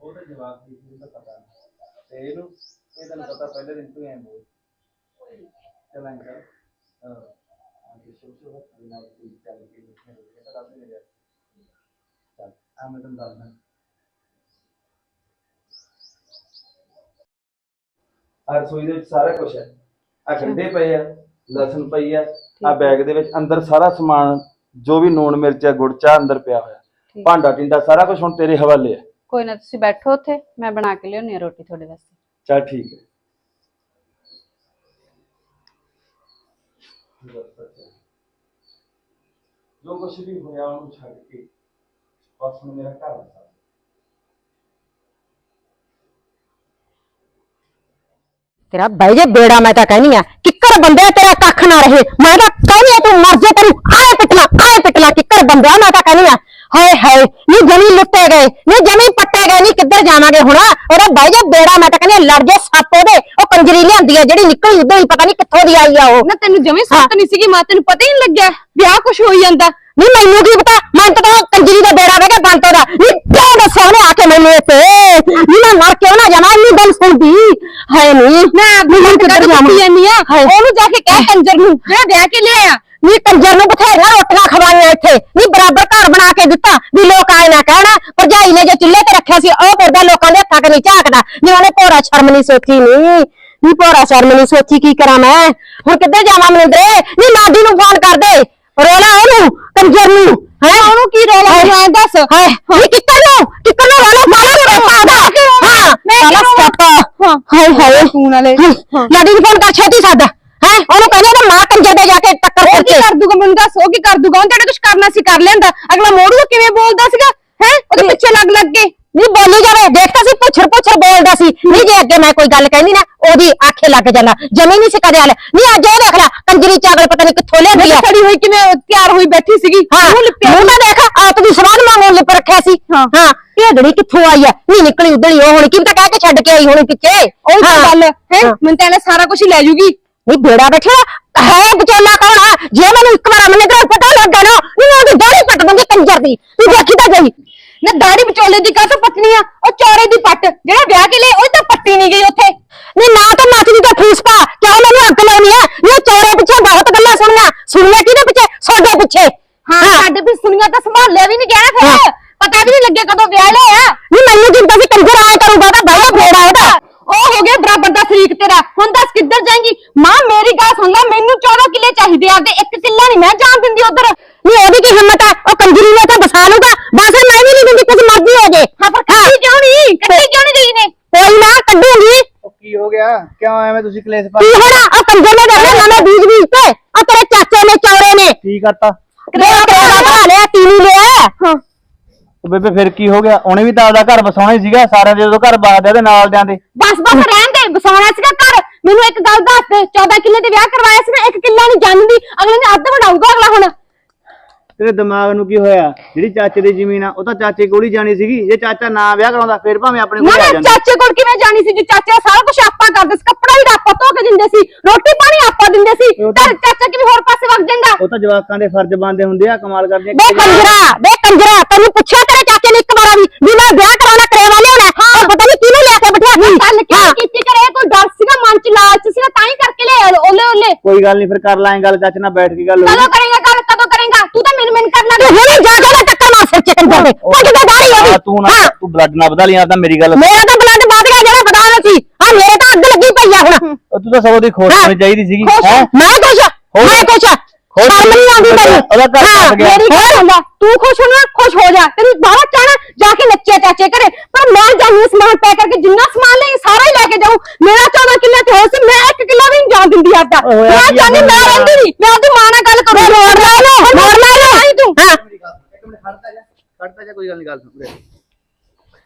ਉਹ ਤਾਂ ਜਵਾਬ ਦੀ ਸੀ ਤਾਂ ਪਤਾ ਤੇ ਇਹਨੂੰ ਇਹ ਤੈਨੂੰ ਪਤਾ ਪਹਿਲੇ ਦਿਨ ਤੋਂ ਐਂ ਬੋਲ ਚਲਾਂ ਕਰ ਹਾਂ ਆਗੇ ਸ਼ੁਰੂ ਸ਼ੁਰੂ ਬਿਨਾ ਕੋਈ ਚੱਲ ਕੇ ਲਿਖੇ ਹੋਏ ਤਾਂ ਦੱਸ ਨਹੀਂ ਰਿਹਾ ਚੱਲ ਆ ਮੈਂ ਤੈਨੂੰ ਦੱਸਦਾ ਆ ਰਸੋਈ ਦੇ ਵਿੱਚ ਸਾਰਾ ਕੁਝ ਹੈ। ਆ ਗੰਡੇ ਪਏ ਆ ਲਸਣ ਪਈ ਆ ਆ ਬੈਗ ਦੇ ਵਿੱਚ ਅੰਦਰ ਸਾਰਾ ਸਮਾਨ ਜੋ ਵੀ ਨੂਣ ਮਿਰਚ ਹੈ ਗੁੜ ਚਾਹ ਅੰਦਰ ਪਿਆ ਹੋਇਆ। ਭਾਂਡਾ ਟਿੰਡਾ ਸਾਰਾ ਕੁਝ ਹੁਣ ਤੇਰੇ ਹਵਾਲੇ ਹੈ। ਕੋਈ ਨਾ ਤੁਸੀਂ ਬੈਠੋ ਉੱਥੇ ਮੈਂ ਬਣਾ ਕੇ ਲਿਆਉਣੀ ਆ ਰੋਟੀ ਤੁਹਾਡੇ ਵਾਸਤੇ। ਚੱਲ ਠੀਕ ਹੈ। ਜੋ ਕੁਛ ਵੀ ਹੋਇਆ ਉਹਨੂੰ ਛੱਡ ਕੇ ਬਸ ਹੁਣ ਮੇਰਾ ਘਰ ਵਸਾ ਤੇਰਾ ਬਈ ਜੇ ਬੇੜਾ ਮੈਂ ਤਾਂ ਕਹਿਨੀ ਆ, ਕਿੱਕਰ ਬੰਦੇ ਤੇਰਾ ਕੱਖ ਨਾ ਰਹੇ। ਮੈਂ ਤਾਂ ਕਹਿਨੀ ਆ, ਤੂੰ ਮਰ ਜੇ ਤੈਨੂੰ ਆਏ ਪਿਟਲਾ ਆਏ ਪਿਟਲਾ ਕਿੱਕਰ ਬੰਦਿਆ, ਮੈਂ ਤਾਂ ਕਹਿਨੀ ਆ। ਹਾਏ ਹਾਏ ਨੀ ਜਮੀ ਲੁੱਟੇ ਗਏ ਨੀ ਜਮੀ ਪੱਟੇ ਗਏ ਨੀ ਕਿੱਧਰ ਜਾਵਾਂਗੇ ਹੁਣ? ਉਹਦਾ ਬਈ ਜੇ ਬੇੜਾ ਮੈਂ ਤਾਂ ਕਹਿੰਦੀ ਲੜ ਜੇ ਸੱਪ ਉਹਦੇ ਉਹ ਕੰਜਰੀ ਲਿਆਂਦੀ ਆ ਜਿਹੜੀ ਨਿਕਲੀ ਉਦੋਂ ਹੀ ਪਤਾ ਨਹੀਂ ਕਿੱਥੋਂ ਦੀ ਆਈ ਆ ਉਹ। ਨਾ ਤੈਨੂੰ ਜਮੇ ਸੁੱਤ ਨਹੀਂ ਸੀਗੀ ਮਾਂ ਤੈਨੂੰ ਪਤਾ ਹੀ ਨਹੀਂ ਲੱਗਿਆ ਵਿਆਹ ਕੁਛ ਹੋਈ ਜਾਂਦਾ। ਨੀ ਮੈਨੂੰ ਕੀ ਪਤਾ ਮੈਂ ਤਾਂ ਉਹ ਕੰਜਰੀ ਦਾ ਬੇੜਾ ਵੇਗਾ ਬੰਤੋ ਦਾ ਨੀ ਕਿਉਂ ਦੱਸਿਆ ਉਹਨੇ ਆ ਕੇ ਮੈਨੂੰ ਇੱਥੇ ਨੀ ਮੈਂ ਮਰ ਕਿਉਂ ਨਾ ਜਾਵਾਂ ਨੀ ਗੱਲ ਸੁਣਦੀ। ਹਾਏ ਨੀ ਮੈਂ ਮੈਨੂੰ ਕਿੱਧਰ ਜਾਵਾਂ। ਉਹਨੂੰ ਜਾ ਕੇ ਕਹਿ ਕੰਜਰ ਨੂੰ ਜਿਹੜਾ ਵਿਆਹ ਕੇ ਲਿਆਇਆ। ਨੀ ਕੰਜਰ ਨੂੰ ਬਥੇਰੀਆਂ ਰੋਟੀਆਂ ਖਵਾਈਆਂ ਇੱਥੇ। ਨੀ ਬਰਾਬਰ ਘਰ ਬਣਾ ਕੇ ਦਿੱਤਾ ਵੀ ਲੋਕ ਆਏ ਨਾ ਕਹਿਣ। ਭਰਜਾਈ ਨੇ ਜੇ ਚੁੱਲ੍ਹੇ ਤੇ ਰੱਖਿਆ ਸੀ ਉਹ ਫਿਰਦਾ ਲੋਕਾਂ ਦੇ ਹੱਥਾਂ 'ਚ ਨਹੀਂ ਝਾਕਦਾ। ਨੀ ਉਹਨੇ ਭੋਰਾ ਸ਼ਰਮ ਨਹੀਂ ਸੋਚੀ ਨੀ। ਨੀ ਭੋਰਾ ਸ਼ਰਮ ਨਹੀਂ ਸੋਚੀ ਕੀ ਕਰਾਂ ਮੈਂ? ਹੁਣ ਕਿੱਧਰ ਜਾਵਾਂ ਮਨਿੰਦਰੇ? ਨੀ ਲਾਡੀ ਨੂੰ ਫੋਨ ਕਰ ਦੇ। ਰੋਲਾ ਉਹਨੂੰ ਕੰਜਰ ਨੂੰ ਹੈ? ਉਹਨੂੰ ਕੀ ਰੋਲਾ ਮੈਂ ਦੱਸ। ਹਾਏ ਨੀ ਕਿੱਕਰ ਨੂੰ ਕਿੱਕਰ ਨੂੰ ਰੋਲਾ ਮਾਰਾ ਸੱਪਾ ਦਾ ਹਾਂ ਮੈਂ ਸੱਪਾ ਹਾਏ ਹਾਏ। ਫੋਨ ਵਾਲੇ। ਲਾਡੀ ਨੂੰ ਫੋਨ ਕਰ ਛੇਤੀ ਸੱਦ ਹੈ? ਉਹਨੂੰ ਕਹਿੰਦੇ ਤੇ ਮਾਂ ਕੰਜਰ ਦੇ ਜਾ ਕੇ ਟੱਕਰ ਉਹ ਕੀ ਕਰਕੇ ਕਰ ਦੂਗਾ? ਮੈਨੂੰ ਦੱਸ ਉਹ ਕੀ ਕਰ ਦੂਗਾ? ਉਹਨੇ ਕੁਝ ਕਰਨਾ ਸੀ? ਕਰ ਲੈਂਦਾ। ਅਗਲਾ ਮੋੜੂ ਕਿਵੇਂ ਬੋਲਦਾ ਸੀਗਾ? ਹੈ? ਉਹਦੇ ਪਿੱਛੇ ਲੱਗ ਲੱਗ ਕੇ। ਨਹੀਂ ਬੋਲੀ ਜਾਵੇ। ਦੇਖਦਾ ਸੀ ਪੁੱਛਰ ਪੁੱਛਰ ਬੋਲਦਾ ਸੀ। ਨਹੀਂ ਜੇ ਅੱਗੇ ਮੈਂ ਕੋਈ ਗੱਲ ਕਹਿੰਦੀ ਨਾ ਉਹਦੀ ਆਖੇ ਲੱਗ ਜਾਂਦਾ। ਜਮੀ ਨਹੀਂ ਸੀ ਕਦੇ ਹਲ। ਨਹੀਂ ਅੱਜ ਉਹ ਦੇਖ ਲੈ ਕੰਜਰੀ ਚਾਗਲ ਪਤਾ ਨਹੀਂ ਕਿੱਥੋਂ ਲਿਆਂਦੀ ਆ। ਖੜੀ ਹੋਈ ਕਿਵੇਂ ਤਿਆਰ ਹੋਈ ਬੈਠੀ ਸੀਗੀ। ਹਾਂ ਮੂੰਹ ਲਿਪਿਆ ਮੂੰਹ ਤਾਂ ਦੇਖ ਆਤ ਦੀ ਸਵਾਦ ਮੰਗੋਂ ਲਿਪ ਰੱਖਿਆ ਸੀ। ਹਾਂ। ਹਾਂ ਭੇਡੜੀ ਕਿੱਥੋਂ ਆਈ ਆ? ਨਹੀਂ ਨਿਕਲੀ ਉਧੜੀ ਉਹ ਹੁਣ ਕੀ ਤਾਂ ਕਹਿ ਕੇ ਛੱਡ ਕੇ ਆਈ ਹੋਣੀ ਪਿੱਛੇ। ਉਹ ਹਾਂ। ਗੱਲ ਹੈ। ਹਾਂ। ਮੈਨੂੰ ਤਾਂ ਇਹਨੇ ਸਾਰਾ ਕੁਝ ਹੀ ਲੈ ਜੂਗੀ। ਨਹੀਂ ਬੇੜਾ ਬੈਠਾ ਹੈ ਵਿਚੋਲਾ ਕੌਣ ਆ ਜੇ ਮੈਨੂੰ ਇੱਕ ਵਾਰ ਅਮਨੇ ਦਾ ਪਤਾ ਲੱਗ ਗਿਆ ਨਾ ਨਹੀਂ ਉਹਦੀ ਦਾੜੀ ਪੱਟ ਦੂੰਗੀ ਕੰਜਰ ਦੀ ਤੂੰ ਦੇਖੀ ਤਾਂ ਗਈ ਨਾ ਦਾੜੀ ਵਿਚੋਲੇ ਦੀ ਕਾਹਤੋਂ ਪੱਟਣੀ ਆ? ਉਹ ਚੌਰੇ ਦੀ ਪੱਟ। ਜਿਹੜਾ ਵਿਆਹ ਕੇ ਲਈ ਉਹ ਤਾਂ ਪੱਟੀ ਨਹੀਂ ਗਈ ਉੱਥੇ। ਨਹੀਂ ਨਾ ਤਾਂ ਨੱਚਦੀ ਤਾਂ ਫੀਸ ਪਾ। ਕਿਉਂ ਮੈਨੂੰ ਅੱਗ ਲਾਉਣੀ ਆ? ਨਹੀਂ ਚੌਰੇ ਪਿੱਛੇ ਬਹੁਤ ਗੱਲਾਂ ਸੁਣੀਆਂ। ਸੁਣੀਆਂ ਕਿਹਦੇ ਪਿੱਛੇ? ਤੁਹਾਡੇ ਪਿੱਛੇ। ਹਾਂ ਸਾਡੇ ਵੀ ਸੁਣੀਆਂ ਤਾਂ ਸੰਭਾਲਿਆ ਵੀ ਨਹੀਂ ਗਿਆ ਨਾ। ਫਿਰ ਪਤਾ ਵੀ ਨਹੀਂ ਲੱਗਿਆ ਕਦੋਂ ਵਿਆਹ ਲਿਆ ਨਹੀਂ ਮੈਨੂੰ ਜਿੰਦਾ ਸੀ ਕੰਜਰ ਆਇਆ ਕਰੂਗਾ ਤਾਂ ਬਾਹਲਾ ਹੋ ਗਿਆ ਬਰਾਬਰ ਦਾ ਸ਼ਰੀਕ ਤੇਰਾ। ਹੁਣ ਦੱਸ ਕਿੱਧਰ ਜਾਏਂਗੀ? ਮਾਂ ਮੇਰੀ ਗੱਲ ਸੁਣ ਲੈ ਮੈਨੂੰ 14 ਕਿੱਲੇ ਚਾਹੀਦੇ ਆ ਤੇ ਇੱਕ ਕਿੱਲਾ ਨਹੀਂ ਮੈਂ ਜਾਣ ਦਿੰਦੀ ਉਧਰ। ਨਹੀਂ ਉਹਦੀ ਕੀ ਹਿੰਮਤ ਆ? ਉਹ ਕੰਜਰੀ ਨੇ ਤਾਂ ਬਸਾ ਲੂਗਾ ਬਸ ਮੈਂ ਵੀ ਨਹੀਂ ਦਿੰਦੀ ਕੁਝ ਮਰਜ਼ੀ ਹੋ ਜੇ। ਹਾਂ ਪਰ ਕੱਢੀ ਕਿਉਂ ਨਹੀਂ ਕੱਢੀ ਕਿਉਂ ਨਹੀਂ ਗਈ ਨੇ? ਕੋਈ ਨਾ ਕੱਢੂਗੀ। ਉਹ ਕੀ ਹੋ ਗਿਆ? ਕਿਉਂ ਐਵੇਂ ਤੁਸੀਂ ਕਲੇਸ਼ ਪਾ ਕੀ ਹੋਣਾ? ਉਹ ਕੰਜਰ ਨੇ ਦੇਖ ਲੈ ਨਵੇਂ ਬੀਜ ਬੀਜ ਤੇ। ਉਹ ਤੇਰੇ ਚਾਚੇ ਨੇ ਚੌਰੇ ਨੇ। ਕੀ ਕਰਤਾ? ਬਣਾ ਲਿਆ ਤੀਨੀ ਲਿਆ। ਹਾਂ। ਉਹ ਬੇਬੇ ਫਿਰ ਕੀ ਹੋ ਗਿਆ? ਉਹਨੇ ਵੀ ਤਾਂ ਆਪਦਾ ਘਰ ਵਸਾਉਣਾ ਹੀ ਸੀਗਾ, ਸਾਰਿਆਂ ਦੇ ਜਦੋਂ ਘਰ ਬਾਹਦੇ ਤੇ ਨਾਲ ਦਿਆਂ ਦੇ। ਬਸ ਬਸ ਰਹਿਣ ਦੇ ਬਸਾਉਣਾ ਸੀਗਾ ਘਰ। ਮੈਨੂੰ ਇੱਕ ਗੱਲ ਦੱਸ ਦੇ 14 ਕਿੱਲੇ ਤੇ ਵਿਆਹ ਕਰਵਾਇਆ ਸੀ ਨਾ, ਇੱਕ ਕਿੱਲਾ ਨਹੀਂ ਜਾਣਦੀ ਅਗਲੇ ਨੇ ਅੱਧ ਬਣਾਊਗਾ ਅਗਲਾ ਹੁਣ। ਤੇਰੇ ਦਿਮਾਗ ਨੂੰ ਕੀ ਹੋਇਆ? ਜਿਹੜੀ ਚਾਚੇ ਦੀ ਜ਼ਮੀਨ ਆ ਉਹ ਤਾਂ ਚਾਚੇ ਕੋਲ ਹੀ ਜਾਣੀ ਸੀਗੀ। ਜੇ ਚਾਚਾ ਨਾ ਵਿਆਹ ਕਰਾਉਂਦਾ ਫਿਰ ਭਾਵੇਂ ਆਪਣੇ ਨਾ ਕੋਲ ਆ ਨਾ ਜਾਂਦਾ। ਚਾਚੇ ਕੋਲ ਕਿਵੇਂ ਜਾਣੀ ਸੀ? ਜੇ ਚਾਚਾ ਸਾਰਾ ਕੁਝ ਆਪਾਂ ਕਰਦੇ ਸੀ ਕੱਪੜਾ ਵੀ ਆਪਾਂ ਧੋ ਕੇ ਦਿੰਦੇ ਸੀ ਰੋਟੀ ਪਾਣੀ ਆਪਾਂ ਦਿੰਦੇ ਸੀ। ਉਹ ਤਾਂ- ਤੇ ਚਾਚਾ ਕਿਵੇਂ ਹੋਰ ਪਾਸੇ ਵਗ ਜਾਂਦਾ? ਉਹ ਤਾਂ ਜਵਾਕਾਂ ਦੇ ਫਰਜ਼ ਬੰਦੇ ਹੁੰਦੇ ਆ ਕਮਾਲ ਕਰਦੇ ਬੇ ਕੰਜਰਾ ਬੇ ਕੰਜਰਾ ਤੈਨੂੰ ਪੁੱਛਿਆ ਤੇਰੇ ਚਾਚੇ ਨੇ ਇੱਕ ਵਾਰ ਵੀ ਵੀ ਮੈਂ ਵਿਆਹ ਕਰਾਉਣਾ ਕਰੇਵਾ ਲਿਆਉਣਾ? ਉਹ ਪਤਾ ਨਹੀਂ ਕਿਹਨੂੰ ਲਿਆ ਕੇ ਬਿਠਾ ਦਿੱਤੀ? ਗੱਲ ਕੀਤੀ ਕਰੇ? ਕੋਈ ਡਰ ਸੀਗਾ ਮਨ ਚ ਲਾਲਚ ਸੀਗਾ ਤਾਂ ਹੀ ਕਰਕੇ ਲੈ ਓਲੇ ਓਲੇ ਕੋਈ ਗੱਲ ਨਹੀਂ ਫਿਰ ਕਰ ਲਾਂਗੇ ਗੱਲ ਚਾਚੇ ਨਾਲ ਬੈਠ ਕੇ ਗੱਲ ਹੋਊਗੀ ਕਦੋਂ ਕਰੇਗਾ ਤੂੰ ਤਾਂ ਮੈਨੂੰ ਮੈਨੂੰ ਕਰ ਤੂੰ ਲੱਗ ਹੁਣੇ ਜਾ ਕੇ ਉਹਦਾ ਟੱਕਰ ਮਾਰ ਸਿਰ ਚ ਕੰਜਰ ਦੇ ਉਹ ਕਿਤੇ ਦਾੜੀ ਆ ਉਹਦੀ ਤੂੰ ਨਾ ਹਾਂ। ਤੂੰ ਬਲੱਡ ਨਾ ਵਧਾ ਲਈ ਆਪਦਾ ਮੇਰੀ ਗੱਲ ਮੇਰਾ ਤਾਂ ਬਲੱਡ ਵੱਧ ਗਿਆ ਜਿਹੜਾ ਵਧਾਉਣਾ ਸੀ। ਆ ਮੇਰੇ ਤਾਂ ਅੱਗ ਲੱਗੀ ਪਈ ਆ ਹੁਣ। ਉਹ ਤੂੰ ਤਾਂ ਸਗੋਂ ਦੀ ਖੋਜ ਹੋਣੀ ਚਾਹੀਦੀ ਸੀਗੀ ਖੁਸ਼। ਹੈ? ਮੈਂ ਖੁਸ਼ ਮੈਂ ਕੁਛ ਖੁਸ਼। ਸ਼ਰਮ ਨਹੀਂ ਆਉਂਦੀ ਤੈਨੂੰ। ਉਹਦਾ ਘਰ ਹਾਂ, ਟੁੱਟ ਗਿਆ। ਮੇਰੀ ਗੱਲ ਸੁਣਦਾ ਤੂੰ ਖੁਸ਼ ਹੋਣਾ ਖੁਸ਼ ਹੋ ਜਾ। ਤੈਨੂੰ ਬਾਹਰ ਚਾਹਣਾ ਜਾ ਕੇ ਨੱਚੇ ਚਾਚੇ ਘਰੇ। ਪਰ ਮੈਂ ਜਾਨੀ ਸਮਾਨ ਪੈ ਕਰਕੇ ਜਿੰਨਾ ਸਮਾਨ ਲਈ ਸਾਰਾ ਹੀ ਲੈ ਕੇ ਜਾਊਂ। ਮੇਰਾ 14 ਕਿੱਲੇ ਤੇ ਹੋ ਸੀ। ਮੈਂ ਇੱਕ ਕਿੱਲਾ ਵੀ ਨਹੀਂ ਜਾਣ ਦਿੰਦੀ ਆਪਦਾ। ਓਏ ਹੋਇਆ ਮੈਂ ਕੀ ਆ ਜਾਨੀ ਮੈਂ ਤੇਰਾ? ਰਹਿੰਦੀ ਨਹੀਂ ਮੈਂ ਉਹਦੀ ਮਾਂ ਨਾਲ ਗੱਲ ਕਰੂੰ। ਮੋੜ ਲੈ ਲੈ ਮੋੜ ਲੈ ਲੈ ਆਈ ਤੂੰ ਹਾਂ ਇੱਕ ਮਿੰਟ ਖੜਤਾ ਜਾ ਕੋਈ ਗੱਲ ਨਹੀਂ ਗੱਲ ਸੁਣ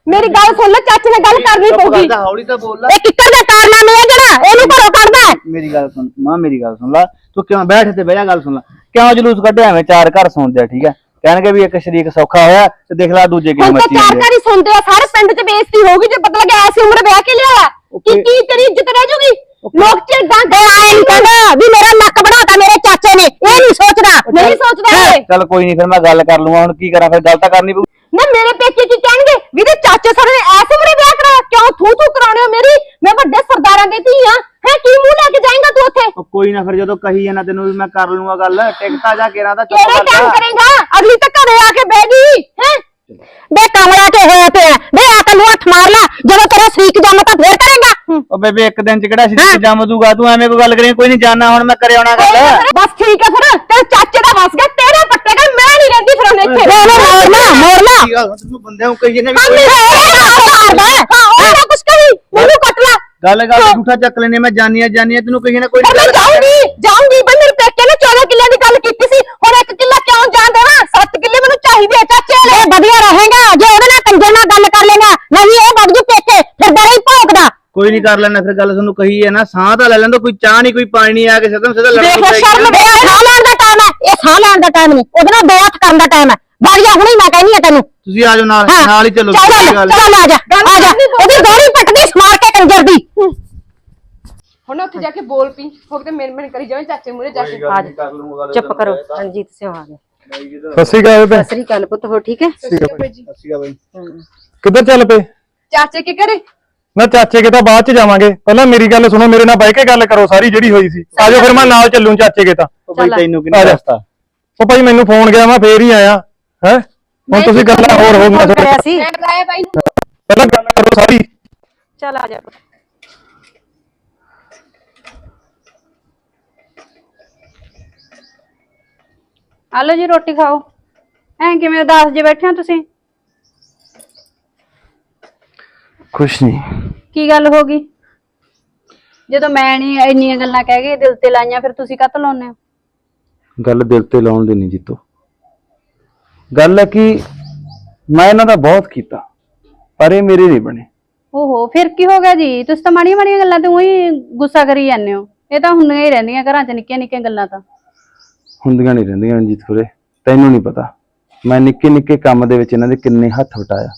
ਮੇਰੀ। ਗੱਲ ਸੁਣ ਲੈ ਚਾਚੇ ਨਾਲ ਗੱਲ ਕਰਨੀ ਪਊਗੀ। ਕਰਦਾ ਹੌਲੀ ਤਾਂ ਬੋਲ ਲੈ ਇਹ ਕਿੱਕਰ ਦਾ ਕਾਰਨਾਮਾ ਹੈ ਜਿਹੜਾ ਇਹਨੂੰ ਘਰੋਂ ਕੱਢਦਾ ਹੈ। ਮੇਰੀ ਗੱਲ ਸੁਣ ਮਾਂ ਮੇਰੀ ਗੱਲ ਸੁਣ ਲੈ। ਤੂੰ ਕਿਉਂ ਬੈਠ ਤੇ ਬਹਿ ਜਾ ਗੱਲ ਸੁਣ ਲੈ। ਕਿਉਂ ਜਲੂਸ ਕੱਢਿਆ ਐਵੇਂ ਚਾਰ ਘਰ ਸੁਣਦੇ ਆ ਠੀਕ ਹੈ? ਕਹਿਣਗੇ ਵੀ ਇੱਕ ਸ਼ਰੀਕ ਸੌਖਾ ਹੋਇਆ ਤੇ ਦੇਖ ਲੈ ਦੂਜੇ ਕਿਵੇਂ ਹੁਣ ਤਾਂ ਮੱਚੀ ਚਾਰ ਜਾਂਦੇ ਆ। ਘਰ ਹੀ ਸੁਣਦੇ ਆ ਸਾਰੇ ਪਿੰਡ 'ਚ ਬੇਇੱਜ਼ਤੀ ਹੋਊਗੀ ਜੇ ਪਤਾ ਲੱਗਿਆ ਐਸੀ ਉਮਰ ਵਿਆਹ ਕੇ ਲਿਆਇਆ। ਕੀ. ਕੀ ਤੇਰੀ ਇੱਜ਼ਤ ਰਹਿ ਜੂਗੀ? ਲੋਕ ਚਿੜਦਾਂ ਗਏ ਆਏ ਨਹੀਂ ਕਹਿੰਦਾ ਵੀ ਮੇਰਾ ਨੱਕ ਬਣਾਤਾ ਮੇਰੇ ਚਾਚੇ ਨੇ ਇਹ ਨਹੀਂ ਸੋਚਦਾ ਨਹੀਂ ਸੋਚਦਾ ਇਹ ਚੱਲ ਕੋਈ ਨਹੀਂ ਫਿਰ ਮੈਂ ਗੱਲ ਕਰ ਲੂੰਗਾ ਹੁਣ ਕੀ ਕਰਾਂ ਫਿਰ ਗੱਲ ਤਾਂ ਕਰਨੀ ਪਊ। ਨਾ ਮੇਰੇ ਪੇਕੇ ਕੀ ਕਹਿਣਗੇ? ਵੀ ਤੇ ਚਾਚੇ ਸਾਰੇ ਨੇ ਐਸ ਉਮਰੇ ਵਿਆਹ ਕਰਾਇਆ ਕਿਉਂ ਥੂ ਥੂ ਕਰਾਉਣੇ ਹੋ ਮੇਰੀ? ਮੈਂ ਵੱਡੇ ਸਰਦਾਰਾਂ ਦੀ ਧੀ ਆ ਹੈ ਕੀ ਮੂੰਹ ਲੈ ਕੇ ਜਾਏਂਗਾ ਤੂੰ ਉੱਥੇ? ਉਹ ਕੋਈ ਨਾ ਫਿਰ ਜਦੋਂ ਕਹੀ ਜਾਣਾ ਤੈਨੂੰ ਵੀ ਮੈਂ ਕਰ ਲੂੰਗਾ ਗੱਲ ਟਿਕਟਾ ਜਾ ਕੇ ਦਾ ਚੁੱਪ ਕਿਹੜੇ ਕਰ ਟਾਈਮ ਜਾ। ਕਰੇਗਾ? ਅਗਲੀ ਤਾਂ ਘਰੇ ਆ ਕੇ ਬਹਿ ਗਈ ਹੈ? ਬੇ ਕਮਲਾ ਕੇ ਹੋਇਆ ਪਿਆ ਬੇ ਆ ਤਾਂ ਨੂੰ ਹੱਥ ਮਾਰ ਲੈ ਜਦੋਂ ਤੇਰਾ ਸਰੀਕ ਜੰਮ ਤਾਂ ਫੇਰ ਕਰੇਗਾ। ਉਹ ਬੇਬੇ ਇੱਕ ਦਿਨ ਚ ਕਿਹੜਾ ਸੀ ਜੰਮ ਦੂਗਾ? ਤੂੰ ਐਵੇਂ ਕੋਈ ਗੱਲ ਕਰੀ ਕੋਈ ਨਹੀਂ ਜਾਣਾ ਹੁਣ ਮੈਂ ਕਰੇ ਆਉਣਾ ਗੱਲ। ਬਸ ਠੀਕ ਹੈ ਫਿਰ ਤੇਰੇ ਚਾਚੇ ਦਾ ਵਸ ਗਿਆ ਤੇਰਾ ਪੱਟੇਗਾ ਮੈਂ ਨਹੀਂ ਰਹਿੰਦੀ ਫਿਰ ਉਹਨੇ ਇੱਥੇ ਮੋੜ ਨਾ ਮੋੜ ਨਾ ਕੀ ਗੱਲ ਤੈਨੂੰ ਬੰਦਿਆਂ ਨੂੰ ਕਹੀ ਜਾਂਦੇ ਵੀ ਮੰਮੀ ਮਾਰਦਾ ਹਾਂ ਉਹਦਾ ਕੁਛ ਕਹੀ ਮੈਨੂੰ ਕੱਟ ਲਾ। ਗੱਲ ਗੱਲ ਝੂਠਾ ਚੱਕ ਲੈਨੇ ਮੈਂ ਜਾਨੀਆਂ ਜਾਨੀਆਂ ਤੈਨੂੰ ਕਹੀ ਨਾ ਕੋਈ ਪਰ ਮੈਂ ਜਾਊਂਗੀ ਜਾਊਂਗੀ ਬਈ ਮੇਰੇ ਪੇਕੇ ਨੇ 14 ਕਿੱਲੇ ਦੀ ਗੱਲ ਕੀਤੀ ਸੀ ਹੁਣ ਇੱਕ ਕਿੱਲਾ ਕਿਉਂ ਜਾਣ ਦੇਵਾਂ? 7 ਕਿੱਲੇ ਮੈਨੂੰ ਚਾਹੀਦੇ ਆ ਚਾਚੇ। ਲੈ ਵਧੀਆ ਰਹੇਗਾ ਜੇ ਉਹਦੇ ਨਾਲ ਕੰਜਰ ਨਾਲ ਗੱਲ ਕਰ ਲੈਣਾ ਨਹੀਂ ਇਹ ਵਗ ਜੂ ਪੇਕੇ ਫਿਰ ਡਰੇ ਹੀ ਭੌਂਕਦਾ। ਕੋਈ ਨਹੀਂ ਕਰ ਲੈਣਾ ਫਿਰ ਗੱਲ ਤੁਹਾਨੂੰ ਕਹੀ ਹੈ ਨਾ ਸਾਹ ਤਾਂ ਲੈ ਲੈਂਦਾ ਕੋਈ ਚਾਹ ਨਹੀਂ ਕੋਈ ਪਾਣੀ ਨਹੀਂ ਆ ਕੇ ਸਿੱਧਾ ਸਿੱਧਾ ਲੜਨ ਦੇਖ ਪੈ ਸ਼ਰਮ। ਇਹ ਸਾਹ ਲੈਣ ਦਾ ਟਾਈਮ ਹੈ ਇਹ ਸਾਹ ਲੈਣ ਦਾ ਟਾਈਮ ਨਹੀਂ। ਉਹਦੇ ਨਾਲ ਦੋ ਹੱਥ ਕਰਨ ਦਾ ਟਾਈਮ ਹੈ। ਵਗ ਜਾ ਹੁਣੇ ਮੈਂ ਕਹਿੰਦੀ ਆ ਤੈਨੂੰ। ਤੁਸੀਂ ਆ ਜਾਓ ਨਾਲ ਹਾਂ। ਨਾਲ ਹੀ ਚੱਲੋ ਚੱਲ ਕੋਈ ਗੱਲ। ਚੱਲ ਆ ਜਾ ਆ ਜਾ। ਉਹਦੀ ਦੋਰੀ ਪੱਟਦੀ ਸਮਾਰ ਕੇ ਕੰਜਰ ਦੀ। ਹੁਣ ਨਾ ਉੱਥੇ ਜਾ ਕੇ ਬੋਲ ਪੀ ਹੋ ਤੇ ਮੇਰੇ ਮੇਰੇ ਕਰੀ ਜਾਵੇਂ ਚਾਚੇ ਮੂਰੇ ਜਾ ਕੇ। ਆ ਜਾ। ਚੁੱਪ ਕਰੋ। ਰਣਜੀਤ ਸਿੰਘ ਆ ਗਿਆ ਸਤਿ ਸ਼੍ਰੀ ਅਕਾਲ ਬੇਬੇ। ਸ੍ਰੀ ਅਕਾਲ ਪੁੱਤ ਹੋ ਠੀਕ ਹੈ? ਅੱਛੀ ਬਾਈ ਕਿੱਧਰ ਚੱਲ ਪਏ? ਚਾਚੇ ਕੀ ਕਰੇ? ਨਾ ਚਾਚੇ ਕੇ ਤਾਂ ਬਾਅਦ ਚ ਜਾਵਾਂਗੇ। ਪਹਿਲਾਂ ਮੇਰੀ ਗੱਲ ਸੁਣੋ ਮੇਰੇ ਨਾਲ ਬਹਿ ਕੇ ਗੱਲ ਕਰੋ ਸਾਰੀ ਜਿਹੜੀ ਹੋਈ ਸੀ। ਆਜੋ ਫਿਰ ਮੈਂ ਨਾਲ ਚੱਲੂ ਚਾਚੇ ਕੇ ਤਾਂ। ਉਹ ਬਈ ਤੈਨੂੰ ਕਿਹਨੇ ਜਾ। ਦੱਸਤਾ? ਉਹ ਭਾਈ ਮੈਨੂੰ ਫੋਨ ਗਿਆ ਮੈਂ ਫੇਰ ਹੀ ਆਇਆ। ਹੈ? ਹੁਣ ਤੁਸੀਂ ਗੱਲਾਂ ਹੋਰ ਹੋ ਗਈਆਂ ਤੁਹਾਡੇ ਸੀ? ਮੈਂ ਬੁਲਾਇਆ ਬਾਈ ਨੂੰ। ਪਹਿਲਾਂ ਗੱਲ ਕਰੋ ਸਾਰੀ। ਚੱਲ ਆ ਜਾ। ਆ ਲਓ ਜੀ ਰੋਟੀ ਖਾਓ। ਐਂ ਕਿਵੇਂ ਉਦਾਸ ਜੇ ਬੈਠੇ ਹੋ ਤੁਸੀਂ? ਖੁਸ਼ ਨਹੀਂ ਕੀ ਗੱਲ ਹੋ ਗਈ? ਜਦੋਂ ਮੈਂ ਨਹੀਂ ਇੰਨੀਆਂ ਗੱਲਾਂ ਕਹਿ ਗਈ ਦਿਲ ਤੇ ਲਾਈਆਂ ਫਿਰ ਤੁਸੀਂ ਕਾਹਤੋਂ ਲਾਉਂਦੇ ਹੋ? ਗੱਲ ਦਿਲ ਤੇ ਲਾਉਣ ਦੀ ਨਹੀਂ ਜੀਤੋ। ਗੱਲ ਹੈ ਕਿ ਮੈਂ ਇਹਨਾਂ ਦਾ ਬਹੁਤ ਕੀਤਾ ਪਰ ਇਹ ਮੇਰੇ ਨਹੀਂ ਬਣੇ। ਓਹੋ ਫਿਰ ਕੀ ਹੋ ਗਿਆ ਜੀ? ਤੁਸੀਂ ਤਾਂ ਮਾੜੀਆਂ ਮਾੜੀਆਂ ਗੱਲਾਂ ਤੇ ਉਹੀ ਗੁੱਸਾ ਕਰੀ ਜਾਂਦੇ ਹੋ। ਇਹ ਤਾਂ ਹੁੰਦੀਆਂ ਹੀ ਰਹਿੰਦੀਆਂ ਘਰਾਂ 'ਚ ਨਿੱਕੀਆਂ ਨਿੱਕੀਆਂ ਗੱਲਾਂ ਤਾਂ। ਹੁੰਦੀਆਂ ਨਹੀਂ ਰਹਿੰਦੀਆਂ ਰਣਜੀਤ ਖੁਰੇ ਤੈਨੂੰ ਨਹੀਂ ਪਤਾ। ਮੈਂ ਨਿੱਕੇ ਨਿੱਕੇ ਕੰਮ ਦੇ ਵਿੱਚ ਇਹਨਾਂ ਦੇ ਕਿੰਨੇ ਹੱਥ ਵਟਾਇਆ।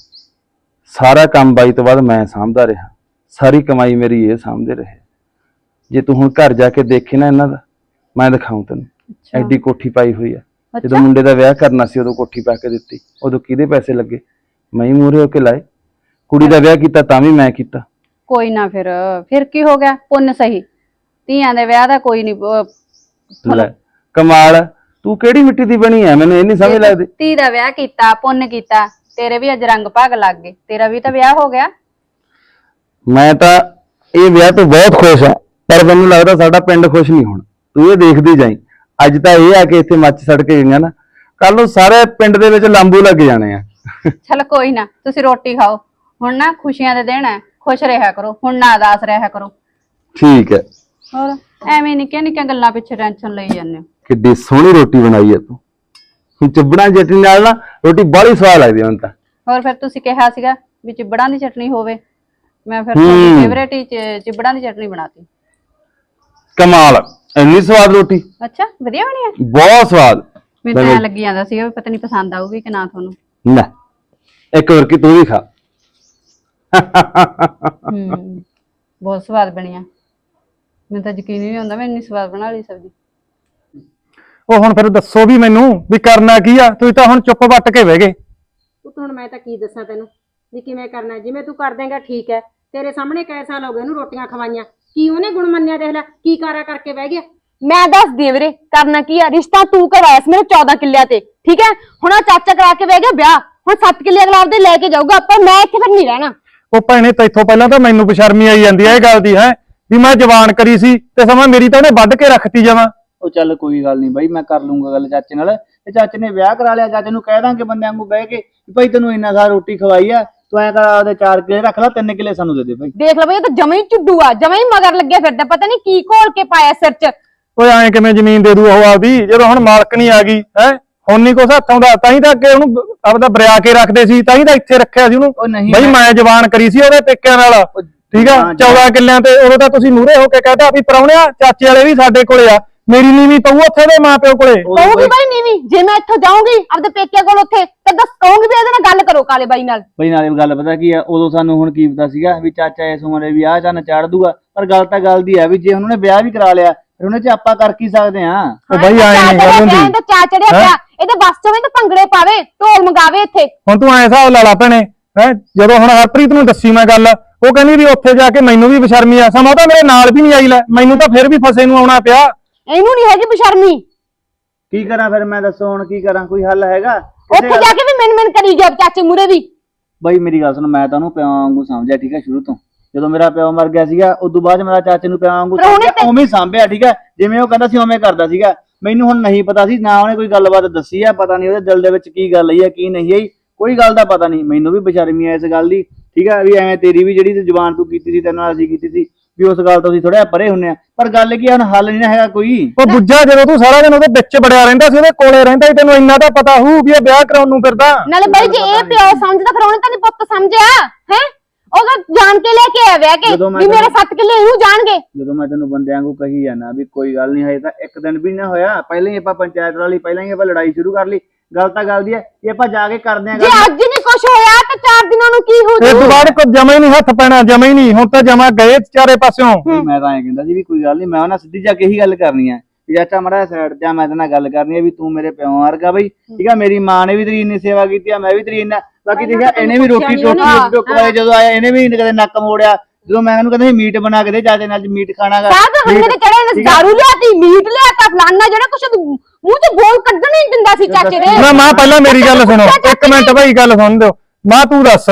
ਸਾਰਾ ਕੰਮ ਬਾਈ ਤੋਂ ਬਾਅਦ ਮੈਂ ਸਾਂਭਦਾ ਰਿਹਾ। ਸਾਰੀ ਕਮਾਈ ਮੇਰੀ ਇਹ ਸਾਂਭਦੇ ਰਹੇ। ਜੇ ਤੂੰ ਹੁਣ ਘਰ ਜਾ ਕੇ ਦੇਖੇ ਨਾ ਇਹਨਾਂ ਦਾ ਮੈਂ ਦਿਖਾਉਂ ਤੈਨੂੰ। ਐਡੀ ਕੋਠੀ ਪਾਈ ਹੋਈ ਆ। ਜਦੋਂ ਮੁੰਡੇ ਦਾ ਵਿਆਹ ਕਰਨਾ ਸੀ ਉਦੋਂ ਕੋਠੀ ਪਾ ਕੇ ਦਿੱਤੀ। ਉਦੋਂ ਕਿਹਦੇ ਪੈਸੇ ਲੱਗੇ? ਮੈਂ ਹੀ ਮੂਹਰੇ ਹੋ ਕੇ ਲਾਏ। ਕੁੜੀ ਦਾ ਵਿਆਹ ਕੀਤਾ ਤਾਂ ਵੀ ਮੈਂ ਕੀਤਾ। ਕੋਈ ਨਾ ਫਿਰ ਫਿਰ ਕੀ ਹੋ ਗਿਆ? ਪੁੰਨ ਸਹੀ। ਧੀਆਂ ਦੇ ਵਿਆਹ ਦਾ ਕੋਈ ਨਹੀਂ ਲੈ ਕਮਾਲ ਤੂੰ ਕਿਹੜੀ ਮਿੱਟੀ ਦੀ ਬਣੀ ਐ? ਮੈਨੂੰ ਇਹ ਨਹੀਂ ਸਮਝ ਲੱਗਦੀ। ਧੀ ਦਾ ਵਿਆਹ ਕੀਤਾ ਪੁੰਨ ਕੀਤਾ। ਤੇਰੇ ਵੀ ਅੱਜ ਰੰਗ ਭਾਗ ਲੱਗ ਗਏ। ਤੇਰਾ ਵੀ ਤਾਂ ਵਿਆਹ ਹੋ ਗਿਆ। ਮੈਂ ਤਾਂ ਇਹ ਵਿਆਹ ਤੋਂ ਬਹੁਤ ਖੁਸ਼ ਹਾਂ ਪਰ ਮੈਨੂੰ ਲੱਗਦਾ ਸਾਡਾ ਪਿੰਡ ਖੁਸ਼ ਨਹੀਂ ਹੁਣ। ਤੂੰ ਇਹ ਦੇਖਦੀ ਜਾਈ। ਅੱਜ ਤਾਂ ਇਹ ਆ ਕਿ ਇੱਥੇ ਮੱਚ ਸੜ ਕੇ ਗਈਆਂ ਨਾ। ਕੱਲ ਨੂੰ ਸਾਰੇ ਪਿੰਡ ਦੇ ਵਿੱਚ ਲਾਂਬੂ ਲੱਗ ਜਾਣੇ ਆ। ਚਲ ਕੋਈ ਨਾ ਤੁਸੀਂ ਰੋਟੀ ਖਾਓ। ਹੁਣ ਨਾ ਖੁਸ਼ੀਆਂ ਦੇ ਦਿਨ ਹੈ ਖੁਸ਼ ਰਿਹਾ ਕਰੋ। ਹੁਣ ਨਾ ਉਦਾਸ ਰਿਹਾ ਕਰੋ। ਠੀਕ ਹੈ। ਹੋਰ ਐਵੇਂ ਨਿੱਕੀਆਂ ਨਿੱਕੀਆਂ ਗੱਲਾਂ ਪਿੱਛੇ ਟੈਨਸ਼ਨ ਲਈ ਜਾਂਦੇ ਹੋ। ਕਿੱਡੀ ਸੋਹਣੀ ਰੋਟੀ ਬਣਾਈ ਹੈ ਤੂੰ। ਹੁਣ ਚਿਬੜਾ ਚਟਨੀ ਨਾਲ ਨਾ ਰੋਟੀ ਬੜੀ ਸਵਾਦ ਲੱਗਦੀ ਹੁਣ ਤਾਂ। ਹੋਰ ਫਿਰ ਤੁਸੀਂ ਕਿਹਾ ਸੀਗਾ ਵੀ ਚਿਬੜਾਂ ਦੀ ਚਟਨੀ ਹੋਵੇ। ਮੈਂ ਫਿਰ। ਤੁਹਾਡੀ ਫੇਵਰੇਟ ਹੀ ਚ- ਚਿਬੜਾਂ ਦੀ ਚਟਨੀ ਬਣਾਤੀ। ਕਮਾਲ ਇੰਨੀ ਸਵਾਦ ਰੋਟੀ। ਅੱਛਾ ਵਧੀਆ ਬਣੀ ਹੈ ਬਹੁਤ ਸਵਾਦ। ਮੈਨੂੰ ਤਾਂ ਐਂ ਲੱਗੀ ਜਾਂਦਾ ਸੀਗਾ ਵੀ ਪਤਾ ਨਹੀਂ ਪਸੰਦ ਆਊਗੀ ਕਿ ਨਾ ਤੁਹਾਨੂੰ। ਨਾ ਇੱਕ ਵਾਰ ਕੀ ਤੂੰ ਵੀ ਖਾ। ਹੂੰ ਬਹੁਤ ਸਵਾਦ ਬਣੀਆਂ ਮੈਨੂੰ ਤਾਂ ਯਕੀਨ ਹੀ ਨਹੀਂ ਹੁੰਦਾ ਮੈਂ ਇੰਨੀ ਸਵਾਦ ਬਣਾ ਲਈ ਸਬਜ਼ੀ। ਉਹ ਹੁਣ ਫਿਰ ਦੱਸੋ ਵੀ ਮੈਨੂੰ ਵੀ ਕਰਨਾ ਕੀ ਆ? ਤੁਸੀਂ ਤਾਂ ਹੁਣ ਚੁੱਪ ਵੱਟ ਕੇ ਬਹਿ ਗਏ। ਪੁੱਤ ਹੁਣ ਮੈਂ ਤਾਂ ਕੀ ਦੱਸਾਂ ਤੈਨੂੰ? ਵੀ ਕਿਵੇਂ ਕਰਨਾ? ਹੈ। ਜਿਵੇਂ ਤੂੰ ਕਰ ਦੇਂਗਾ ਠੀਕ ਹੈ। ਤੇਰੇ ਸਾਹਮਣੇ ਕੈ ਸਾਲ ਹੋ ਗਏ ਉਹਨੂੰ ਰੋਟੀਆਂ ਖਵਾਈਆਂ। ਕੀ ਉਹਨੇ ਗੁਣ ਮੰਨਿਆ ਦੇਖ ਲੈ ਕੀ ਕਾਰਾ ਕਰਕੇ ਬਹਿ ਗਿਆ? ਮੈਂ ਦੱਸਦੀ ਆ ਵੀਰੇ ਕਰਨਾ ਕੀ ਆ? ਰਿਸ਼ਤਾ ਤੂੰ ਕਰਵਾਇਆ ਸੀ ਮੇਰੇ 14 ਕਿੱਲਿਆਂ ਤੇ ਠੀਕ ਹੈ? ਹੁਣ ਆ ਚਾਚਾ ਕਰਾ ਕੇ ਬਹਿ ਗਿਆ ਵਿਆਹ ਹੁਣ 7 ਕਿੱਲੇ ਅਗਲਾ ਆਪਦੇ ਲੈ ਕੇ ਜਾਊਗਾ ਪਰ ਮੈਂ ਇੱਥੇ ਫਿਰ ਨਹੀਂ ਰਹਿਣਾ। ਉਹ ਭੈਣੇ ਤੈਥੋਂ ਪਹਿਲਾਂ ਤਾਂ ਮੈਨੂੰ ਬਸ਼ਰਮੀ ਆਈ ਜਾਂਦੀ ਆ ਇਹ ਗੱਲ ਦੀ ਹੈ? ਵੀ ਮੈਂ ਜਵਾਨ ਕਰੀ ਸੀ ਤੇ ਸਮਾਂ ਮੇਰੀ ਤਾਂ ਉਹਨੇ ਵੱਢ ਕੇ ਰੱਖਤੀ ਜਾਵਾਂ। ਉਹ ਚੱਲ ਕੋਈ ਗੱਲ ਨਹੀਂ ਬਾਈ ਮੈਂ ਕਰ ਲੂੰਗਾ ਗੱਲ ਚਾਚੇ ਨਾਲ। ਤੇ ਚਾਚੇ ਨੇ ਵਿਆਹ ਕਰਾ ਲਿਆ ਚਾਚੇ ਨੂੰ ਕਹਿ ਦਾਂਗੇ ਬੰਦਿਆਂ ਨੂੰ ਬਹਿ ਕੇ ਵੀ ਭਾਈ ਤੈਨੂੰ ਇੰਨਾ ਸਾਰਾ ਰੋਟੀ ਖਵਾਈ ਆ ਤੂੰ ਐ ਕਰ ਆਪਦੇ 4 ਕਿਲੇ ਰੱਖ ਲੈ 3 ਕਿਲੇ ਸਾਨੂੰ ਦੇ ਦੇ ਭਾਈ ਦੇਖ ਲਓ ਬਈ ਇਹ ਤਾਂ ਜਮਾ ਹੀ ਝੁੱਡੂ ਆ ਜਮਾ ਹੀ ਮਗਰ ਲੱਗਿਆ ਫਿਰਦਾ ਪਤਾ ਨਹੀਂ ਕੀ ਘੋਲ ਕੇ ਪਾਇਆ ਸਿਰ 'ਚ। ਓਏ ਐਂ ਕਿਵੇਂ ਜ਼ਮੀਨ ਦੇ ਦੂ ਉਹ ਆਪਦੀ? ਜਦੋਂ ਹੁਣ ਮਾਲਕ ਨਹੀਂ ਆ ਗਈ ਹੈ? ਹੁਣ ਨਹੀਂ ਕੁਛ ਹੱਥ ਆਉਂਦਾ ਤਾਂ ਹੀ ਤਾਂ ਅੱਗੇ ਉਹਨੂੰ ਆਪਦਾ ਬਰਿਆ ਕੇ ਰੱਖਦੇ ਸੀ ਤਾਂ ਹੀ ਤਾਂ ਇੱਥੇ ਰੱਖਿਆ ਸੀ ਉਹਨੂੰ। ਉਹ ਨਹੀਂ ਬਈ ਮੈਂ ਜਵਾਨ ਕਰੀ ਸੀ ਉਹਦੇ ਪੇਕਿਆਂ ਨਾਲ। ਠੀਕ ਆ? ਹਾਂ, 14 ਕਿੱਲਿਆਂ ਤੇ ਉਦੋਂ ਤਾਂ ਤੁਸੀਂ ਮੂਰੇ ਹੋ ਕੇ ਕਹਤਾ ਵੀ ਪਰੌਣਿਆ ਚਾਚੇ ਵਾਲੇ ਵੀ ਸਾਡੇ ਕੋਲੇ ਆ। ਮੇਰੀ ਨੀਵੀਂ ਪਊ ਉੱਥੇ ਦੇ ਮਾਪਿਓ ਕੋਲੇ। ਕਹੂਗੀ ਬਾਈ- ਨੀਵੀਂ। ਜੇ ਮੈਂ ਇੱਥੋਂ ਜਾਊਂਗੀ ਆਪਦੇ ਪੇਕਿਆਂ ਕੋਲ ਉੱਥੇ ਤੇ ਦੱਸ ਕਹੂੰਗੀ ਵੀ ਇਹਦੇ ਨਾਲ ਗੱਲ ਕਰੋ ਕਾਲੇ ਬਾਈ ਨਾਲ। ਬਈ ਨਾਲੇ ਗੱਲ ਪਤਾ ਕੀ ਆ ਉਦੋਂ ਸਾਨੂੰ ਹੁਣ ਕੀ ਪਤਾ ਸੀਗਾ ਵੀ ਚਾਚਾ ਇਸ ਉਮਰੇ ਵੀ ਆਹ ਚੰਨ ਚਾੜ ਦੂਗਾ ਪਰ ਗੱਲ ਤਾਂ ਗੱਲ ਦੀ ਆ ਵੀ ਜੇ ਉਹਨਾਂ ਨੇ ਵਿਆਹ ਵੀ ਕਰਾ ਲਿਆ ਫਿਰ ਉਹਨੇ ਚ ਆਪਾਂ ਕਰ ਕੀ ਸਕਦੇ ਆ? ਉਹ ਬਈ ਐਂ ਨਹੀਂ ਗੱਲ ਹੁੰਦੀ। ਤਾਂ ਚਾ ਚੜਿਆ ਹੈਂ? ਪਿਆ ਇਹਦੇ ਬਸ ਚੋਂ ਵੀ ਤਾਂ ਭੰਗੜੇ ਪਾਵੇ ਢੋਲ ਮੰਗਾਵੇ ਇੱਥੇ। ਹੁਣ ਤੂੰ ਐਂ ਹਿਸਾਬ ਲਾ ਲਾ ਭੈਣੇ ਹੈ? ਜਦੋਂ ਹੁਣ ਹਰਪ੍ਰੀਤ ਨੂੰ ਦੱਸੀ ਮੈਂ ਗੱਲ ਉਹ ਕਹਿੰਦੀ ਵੀ ਉੱਥੇ ਜਾ ਕੇ ਮੈਨੂੰ ਵੀ ਬਸ਼ਰਮੀ ਆ ਸਮਾਂ ਉਹ ਤਾਂ ਮੇਰੇ ਨਾਲ ਵੀ ਨਹੀਂ ਆਈ ਲੈ ਮੈਨੂੰ ਤਾਂ ਫਿਰ ਵੀ ਫਸੇ ਨੂੰ ਆਉਣਾ ਪਿਆ। ਇਹਨੂੰ ਨਹੀਂ ਹੈਗੀ ਬਸ਼ਰਮੀ। ਕੀ ਕਰਾਂ ਫਿਰ ਮੈਂ ਦੱਸੋ ਹੁਣ ਕੀ ਕਰਾਂ ਕੋਈ ਹੱਲ ਹੈਗਾ? ਉੱਥੇ ਜਾ ਕੇ ਵੀ ਮਿੰਨ ਮਿੰਨ ਕਰੀ ਗਿਆ ਚਾਚੇ ਮੂਰੇ ਵੀ। ਬਈ ਮੇਰੀ ਗੱਲ ਸੁਣ ਮੈਂ ਤਾਂ ਉਹਨੂੰ ਪਿਓ ਵਾਂਗੂ ਸਮਝਿਆ ਠੀਕ ਹੈ ਸ਼ੁਰੂ ਤੋਂ। ਜਦੋਂ ਮੇਰਾ ਪਿਓ ਮਰ ਗਿਆ ਸੀਗਾ ਉਦੋਂ ਬਾਅਦ 'ਚ ਮੇਰਾ ਚਾਚੇ ਨੂੰ ਪਿਓ ਵਾਂਗੂ ਪਰ ਉਹਨੇ ਸਮਝਿਆ ਤੇ- ਉਵੇਂ ਹੀ ਸਾਂਭਿਆ ਠੀਕ ਹੈ। ਜਿਵੇਂ ਉਹ ਕਹਿੰਦਾ ਸੀ ਉਵੇਂ ਕਰਦਾ ਸੀਗਾ। ਮੈਨੂੰ ਹੁਣ ਨਹੀਂ ਪਤਾ ਸੀ ਨਾ ਉਹਨੇ ਕੋਈ ਗੱਲਬਾਤ ਦੱਸੀ ਆ ਪਤਾ ਨਹੀਂ ਉਹਦੇ ਦਿਲ ਦੇ ਵਿੱਚ ਕੀ ਗੱਲ ਆਈ ਆ ਕੀ ਨਹੀਂ ਆਈ। ਕੋਈ ਗੱਲ ਦਾ ਪਤਾ ਨਹੀਂ। ਮੈਨੂੰ ਵੀ ਬੇਸ਼ਰਮੀ ਆ ਇਸ ਗੱਲ ਦੀ ਠੀਕ ਹੈ ਵੀ ਐਵੇਂ ਤੇਰੀ ਵੀ ਜਿਹੜੀ ਜ਼ੁਬਾਨ ਤੂੰ ਕੀਤੀ ਸੀ ਤੇਰੇ ਨਾਲ ਅਸੀਂ ਕੀਤੀ ਸੀ। ਵੀ ਉਸ ਗੱਲ ਤੋਂ ਅਸੀਂ ਥੋੜਾ ਪਰੇ ਹੁੰਨੇ ਆ। ਪਰ ਗੱਲ ਕੀ ਆ ਹੁਣ ਹੱਲ ਨਹੀਂ ਨਾ ਹੈਗਾ ਕੋਈ। ਉਹ ਦੂਜਾ ਜਦੋਂ ਤੂੰ ਸਾਰਾ ਦਿਨ ਉਹਦੇ ਵਿੱਚ ਬੜਿਆ ਰਹਿੰਦਾ ਸੀ ਉਹਦੇ ਕੋਲੇ ਰਹਿੰਦਾ ਸੀ ਤੈਨੂੰ ਇੰਨਾ ਤਾਂ ਪਤਾ ਹੋਊ ਵੀ ਇਹ ਵਿਆਹ ਕਰਾਉਣ ਨੂੰ ਫਿਰਦਾ। ਨਾਲੇ ਬਾਈ ਜੇ ਇਹ ਪਿਓ ਸਮਝਦਾ ਫਿਰ ਉਹਨੇ ਤਾਂ ਨਹੀਂ ਪੁੱਤ ਸਮਝਿਆ ਹੈ? ਉਹ ਤਾਂ ਜਾਣ ਕੇ ਲੈ ਕੇ ਆਇਆ ਵਿਆਹ ਕੇ ਜਦੋਂ ਮੈਂ ਵੀ ਮੇਰੇ ਸੱਤ ਕਿੱਲੇ ਇਹਨੂੰ ਜਾਣਗੇ। ਜਦੋਂ ਮੈਂ ਤੈਨੂੰ ਬੰਦਿਆਂ ਨੂੰ ਕਹੀ ਜਾਣਾ ਵੀ ਕੋਈ ਗੱਲ ਨਹੀਂ ਹਜੇ ਤਾਂ ਇੱਕ ਦਿਨ ਵੀ ਨਾ ਹੋਇਆ। ਪਹਿਲਾਂ ਹੀ ਆਪਾਂ ਪੰਚਾਇਤ ਵਾਲੀ ਪਹਿਲਾਂ ਹੀ ਆਪਾਂ ਲੜਾਈ ਸ਼ੁਰੂ ਕਰ ਲਈ। ਗੱਲ ਤਾਂ ਗੱਲ ਦੀ ਹੈ ਇਹ ਆਪਾਂ ਜਾ ਕੇ ਕਰਦੇ ਆਂ ਜੇ ਗੱਲ ਅੱਜ ਨਹੀਂ ਕੁਝ ਹੋਇਆ ਤਾਂ ਚਾਰ ਦਿਨਾਂ ਨੂੰ ਕੀ ਹੋ ਇਹ ਜੂ ਕੋਈ ਜਮਾ ਹੀ ਨਹੀਂ ਹੱਥ ਪੈਣਾ ਜਮਾ ਹੀ ਨਹੀਂ। ਹੁਣ ਤਾਂ ਜਮਾ ਗਏ ਚਾਰੇ ਪਾਸਿਓਂ। ਵੀ ਮੈਂ ਤਾਂ ਐਂ ਕਹਿੰਦਾ ਜੀ ਵੀ ਕੋਈ ਗੱਲ ਨਹੀਂ ਮੈਂ ਉਹਨਾਂ ਸਿੱਧੀ ਜਾ ਕੇ ਇਹੀ ਗੱਲ ਕਰਨੀ ਹੈ। ਵੀ ਚਾਚਾ ਮੜਾ ਸਾਈਡ ਤੇ ਆ ਮੈਂ ਤੇਰੇ ਨਾਲ ਗੱਲ ਕਰਨੀ ਹੈ ਵੀ ਤੂੰ ਮੇਰੇ ਪਿਓ ਵਰਗਾ ਬਈ। ਠੀਕ ਆ ਮੇਰੀ ਮਾਂ ਨੇ ਵੀ ਤੇਰੀ ਇੰਨੀ ਸੇਵਾ ਕੀਤੀ ਆ ਮੈਂ ਵੀ ਤੇਰੀ ਇੰਨਾ ਬਾਕੀ ਦੇਖਿਆ ਇਹਨੇ ਵੀ ਰੋਟੀ ਟੋਕੀ ਇੱਕ ਟੁੱਕ ਵਾਲੇ ਜਦੋਂ ਆਇਆ ਇਹਨੇ ਵੀ ਕਦੇ ਨੱਕ ਮੋੜਿਆ। ਜਦੋਂ ਮੈਂ ਉਹਨੂੰ ਕਹਿੰਦਾ ਸੀ ਮੀਟ ਬਣਾ ਕੇ ਦੇ ਚਾਚੇ ਨਾਲ ਮੀਟ ਖਾਣਾਗਾ ਸਾਧ ਹੰਨੇ ਤੇ ਚੜੇ ਨੇ ਦਾਰੂ ਲਿਆਤੀ ਮੀਟ ਲਿਆਤਾ ਫਲਾਨਾ ਜਿਹੜਾ ਕੁਛ ਮੂੰਹ ਚ ਬੋਲ ਕੱਢਣ ਹੀ ਨੀ ਦਿੰਦਾ ਸੀ ਚਾਚੇ ਦੇ। ਨਾ ਮਾਂ ਪਹਿਲਾਂ ਮੇਰੀ ਗੱਲ ਸੁਣੋ। ਇੱਕ ਮਿੰਟ ਭਾਈ ਗੱਲ ਸੁਣ ਦਿਓ। ਮਾਂ ਤੂੰ ਦੱਸ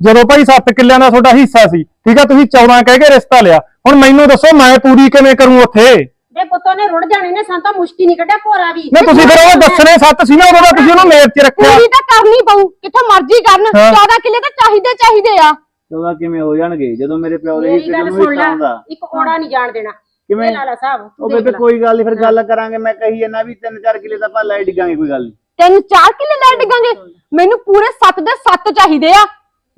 ਜਦੋਂ ਭਾਈ 7 ਕਿੱਲਿਆਂ ਦਾ ਤੁਹਾਡਾ ਹਿੱਸਾ ਸੀ ਠੀਕ ਆ ਤੁਸੀਂ 14 ਕਹਿ ਕੇ ਰਿਸ਼ਤਾ ਲਿਆ। ਹੁਣ ਮੈਨੂੰ ਦੱਸੋ ਮੈਂ ਪੂਰੀ ਕਿਵੇਂ ਕਰੂੰ ਉੱਥੇ? ਦੇ ਪੁੱਤੋਂ ਨੇ ਰੁੜ ਜਾਣੇ ਨੇ ਸਾਨੂੰ ਤਾਂ ਮੁਸ਼ਕੀ ਨਹੀਂ ਕੱਢਿਆ ਭੋਰਾ ਵੀ। ਨਾ ਤੁਸੀਂ ਫਿਰ ਉਹ ਦੱਸਣੇ ਸੱਤ ਸੀ ਨਾ ਉਦੋਂ ਦਾ ਤੁਸੀਂ ਉਹਨੂੰ ਮੇਰ 'ਚ ਰੱਖਿਆ। ਪੂਰੀ ਤਾਂ ਕਰਨੀ ਪਊ ਕਿੱਥੋਂ ਮਰਜ਼ੀ ਕਰਨ। ਹਾਂ। 14 ਕਿੱਲੇ ਤਾਂ ਚਾਹੀਦੇ ਚਾਹੀਦੇ ਆ। ਉਹਦਾ ਕਿਵੇਂ ਹੋ ਜਾਣਗੇ? ਜਦੋਂ ਮੇਰੇ ਪਿਓ ਦੇ ਮੇਰੀ ਹਿੱਸੇ ਗੱਲ ਨੂੰ ਸੁਣ ਹਿੱਸਾ ਲੈ ਹੁੰਦਾ। ਇੱਕ ਕੋੜਾ ਨਹੀਂ ਜਾਣ ਦੇਣਾ। ਕਿਵੇਂ? ਇਹ ਲਾਲਾ ਸਾਹਿਬ ਉਹ ਦੇਖ ਬੇਬੇ ਲੈ। ਕੋਈ ਗੱਲ ਨਹੀਂ ਫਿਰ ਗੱਲ ਕਰਾਂਗੇ। ਮੈਂ ਕਹੀ ਜਾਂਦਾ ਵੀ ਤਿੰਨ ਚਾਰ ਕਿਲੇ ਤਾਂ ਆਪਾਂ ਲੈ ਡਿੱਗਾਂਗੇ ਕੋਈ ਗੱਲ ਨਹੀਂ ਤੈਨੂੰ 4 ਕਿੱਲੇ ਲੈ ਡਿੱਗਾਂਗੇ? ਮੈਨੂੰ ਪੂਰੇ 7 ਦੇ 7 ਚਾਹੀਦੇ ਆ।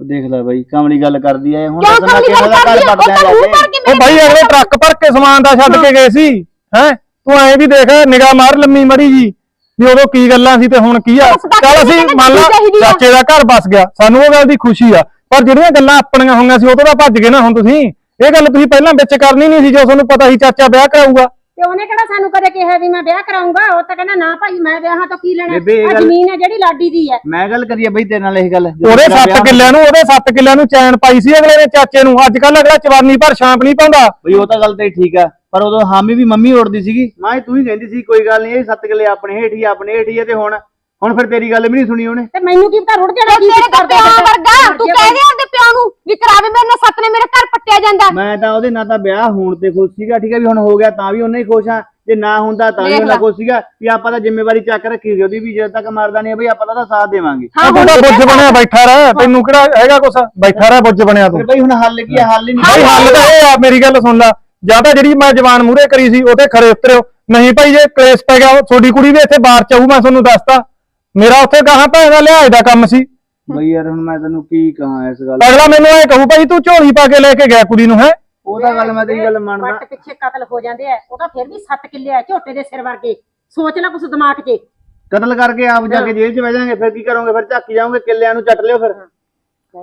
ਉਹ ਦੇਖ ਲੈ ਬਾਈ ਕਮਲੀ ਗੱਲ ਕਰਦੀ ਐ ਹੁਣ ਕਿਉਂ ਦੱਸਣਾ ਕਮਲੀ ਗੱਲ ਕਿਹੜਾ ਕਰਦੀ ਘਰ ਆ? ਉਹ ਪੱਟਦਾ ਤਾਂ ਮੂੰਹ ਜਾ ਭਰ ਕੇ ਕੇ ਉਹ ਭਾਈ ਅਗਲੇ ਟਰੱਕ ਭਰ ਕੇ ਸਮਾਨ ਦਾ ਛੱਡ ਕੇ ਗਏ ਸੀ ਹੈ? ਤੂੰ ਐਂ ਵੀ ਦੇਖ ਨਿਗਾਹ ਮਾਰ ਲੰਮੀ ਮੜੀ ਜੀ ਵੀ ਉਦੋਂ ਕੀ ਗੱਲਾਂ ਸੀ ਤੇ ਹੁਣ ਕੀ ਆ? ਬਸ ਬਾਕੀ ਚੱਲ ਅਸੀਂ ਮੰਨ ਲਾ ਚਾਹੀਦੀ ਆ। ਚਾਚੇ ਦਾ ਘਰ ਬਸ ਗਿਆ ਸਾਨੂੰ ਉਹ ਗੱਲ ਦੀ ਖੁਸ਼ੀ ਆ। ਪਰ ਜਿਹੜੀਆਂ ਗੱਲਾਂ ਆਪਣੀਆਂ ਹੋਈਆਂ ਸੀ ਉਹ ਤੋਂ ਤਾਂ ਭੱਜ ਗਏ ਨਾ ਹੁਣ ਤੁਸੀਂ। ਇਹ ਗੱਲ ਤੁਸੀਂ ਪਹਿਲਾਂ ਵਿੱਚ ਕਰਨੀ ਨਹੀਂ ਸੀ ਜੋ ਤੁਹਾਨੂੰ ਪਤਾ ਸੀ ਚਾਚਾ ਵਿਆਹ ਕਰਾਊਗਾ। ਤੇ ਉਹਨੇ ਕਿਹੜਾ ਸਾਨੂੰ ਕਦੇ ਕਿਹਾ ਵੀ ਮੈਂ ਵਿਆਹ ਕਰਾਉਂਗਾ ਉਹ ਤਾਂ ਕਹਿੰਦਾ ਨਾ ਭਾਈ ਮੈਂ ਵਿਆਹਾਂ ਤੋਂ ਕੀ ਲੈਣਾ? ਬੇਬੇ, ਇਹ ਆ ਗੱਲ- ਜ਼ਮੀਨ ਹੈ ਜਿਹੜੀ ਲਾਡੀ ਦੀ ਹੈ। ਮੈਂ ਗੱਲ ਕਰੀਏ ਬਈ ਤੇਰੇ ਨਾਲ ਇਹ ਗੱਲ। ਉਹਦੇ ਮੇਰਾ 7 ਵਿਆਹ- ਕਿੱਲਿਆਂ ਨੂੰ ਉਹਦੇ 7 ਕਿੱਲਿਆਂ ਨੂੰ ਚੈਨ ਪਾਈ ਸੀ ਅਗਲੇ ਨੇ ਚਾਚੇ ਨੂੰ। ਅੱਜ ਕੱਲ ਅਗਲਾ ਚਵਾਨੀ ਭਰ ਛਾਂਪ ਨਹੀਂ ਪਾਉਂਦਾ। ਬਈ ਉਹ ਤਾਂ ਗੱਲ ਤੇ ਠੀਕ ਆ ਪਰ ਉਦੋਂ ਹਾਮੀ ਵੀ ਮੰਮੀ ਉੜਦੀ ਸੀਗੀ। ਮਾਂ ਤੂੰ ਹੀ ਕਹਿੰਦੀ ਸੀ ਕੋਈ ਗੱਲ ਨਹੀਂ ਇਹ ਸੱਤ ਕਿਲੇ ਆਪਣੇ ਹੇਠ ਹੀ ਆਪਣੇ ਹੇਠ ਹੀ ਆ ਤੇ ਹੁਣ ਹੁਣ ਫਿਰ ਤੇਰੀ ਗੱਲ ਵੀ ਨਹੀਂ ਸੁਣੀ ਉਹਨੇ। ਤੇ ਮੈਨੂੰ ਕੀ ਪਤਾ ਰੁੜ ਜਾਣਾ ਕੀ ਤੇਰੇ ਤਾਂ ਕਰਦਾ ਪਿਓ ਫਿਰਦਾ। ਵਰਗਾ ਤੂੰ ਕਹਿ ਰਿਹਾ ਉਹਦੇ ਪਿਓ ਨੂੰ ਵੀ ਕਰਾਵੇ ਮੇਰੇ ਨਾਲ ਸੱਤ ਨੇ ਮੇਰੇ ਘਰ ਪੱਟਿਆ ਜਾਂਦਾ। ਮੈਂ ਤਾਂ ਉਹਦੇ ਨਾਲ ਤਾਂ ਵਿਆਹ ਹੋਣ ਤੇ ਖੁਸ਼ ਸੀਗਾ ਠੀਕ ਹੈ ਵੀ ਹੁਣ ਹੋ ਗਿਆ ਤਾਂ ਵੀ ਉਹਨੇ ਹੀ ਖੁਸ਼ ਆ। ਜੇ ਨਾ ਹੁੰਦਾ ਤਾਂ ਵੀ ਦੇਖ ਉਹਨਾਂ ਲਾ। ਖੁਸ਼ ਸੀਗਾ ਵੀ ਆਪਾਂ ਤਾਂ ਜ਼ਿੰਮੇਵਾਰੀ ਚੱਕ ਰੱਖੀ ਸੀ ਉਹਦੀ ਵੀ ਜਦੋਂ ਤੱਕ ਮਰਦਾ ਨਹੀਂ ਬਈ ਆਪਾਂ ਤਾਂ ਉਹਦਾ ਸਾਥ ਦੇਵਾਂਗੇ। ਹਾਂ ਤੂੰ ਤਾਂ ਬੁੱਝ ਬਣਿਆ ਬੈਠਾ ਰਹਿ। ਤੈਨੂੰ ਕਿਹੜਾ ਹੈਗਾ ਕੁਛ? ਬੈਠਾ ਰਹਿ ਬੁੱਝ ਬਣਿਆ ਤੂੰ। ਫਿਰ ਬਈ ਹੁਣ ਹੱਲ ਕੀ ਆ ਹੱਲ ਹੀ ਨਹੀਂ ਭਾਈ ਹੱਲ ਤਾਂ ਇਹ ਆ ਮੇਰੀ ਗੱਲ ਸੁਣ ਲੈ। ਜਾਂ ਤਾਂ ਜਿਹੜੀ ਮੈਂ ਜਵਾਨ ਮੂਰੇ ਕਰੀ ਸੀ ਉਹਤੇ ਖਰੇ ਉਤਰਿਓ। ਨਹੀਂ ਭਾਈ ਜੇ ਕਲੇਸ਼ ਪੈ ਗਿਆ ਉਹ ਤੁਹਾਡੀ ਕੁੜੀ ਵੀ ਇੱਥੇ ਬਾਹਰ ਚ ਆਊ ਮੈਂ ਤੁਹਾਨੂੰ ਦੱਸਤਾ। ਮੇਰਾ ਉੱਥੇ ਗਾਹਾਂ ਭੈਣ ਦਾ ਲਿਹਾਜ਼ ਦਾ ਕੰਮ ਸੀ। ਬਈ ਯਾਰ ਹੁਣ ਮੈਂ ਤੈਨੂੰ ਕੀ ਕਹਾਂ ਇਸ ਗੱਲ ਅਗਲਾ ਮੈਨੂੰ ਐ ਕਹੂ ਭਾਈ ਤੂੰ ਝੋਲੀ ਪਾ ਕੇ ਲੈ ਕੇ ਗਿਆ ਕੁੜੀ ਨੂੰ ਹੈ? ਉਹ ਤਾਂ ਗੱਲ ਮੈਂ ਤੇਰੀ ਗੱਲ ਮੰਨਦਾ। ਪੱਟ ਪਿੱਛੇ ਕਤਲ ਹੋ ਜਾਂਦੇ ਆ ਉਹ ਤਾਂ ਫਿਰ ਵੀ 7 ਕਿੱਲੇ ਆ ਝੋਟੇ ਦੇ ਸਿਰ ਵਰਗੇ। ਸੋਚ ਲੈ ਕੁਛ ਦਿਮਾਗ 'ਚ। ਕਤਲ ਕਰਕੇ ਆਪ ਜਾ ਕੇ ਜੇਲ੍ਹ 'ਚ ਬਹਿ ਜਾਾਂਗੇ ਫਿਰ ਕੀ ਕਰੋਗੇ? ਫਿਰ ਝਾਕੀ ਜਾਓਗੇ ਕਿੱਲਿਆਂ ਨੂੰ ਚੱਟ ਲਿਓ ਫਿਰ।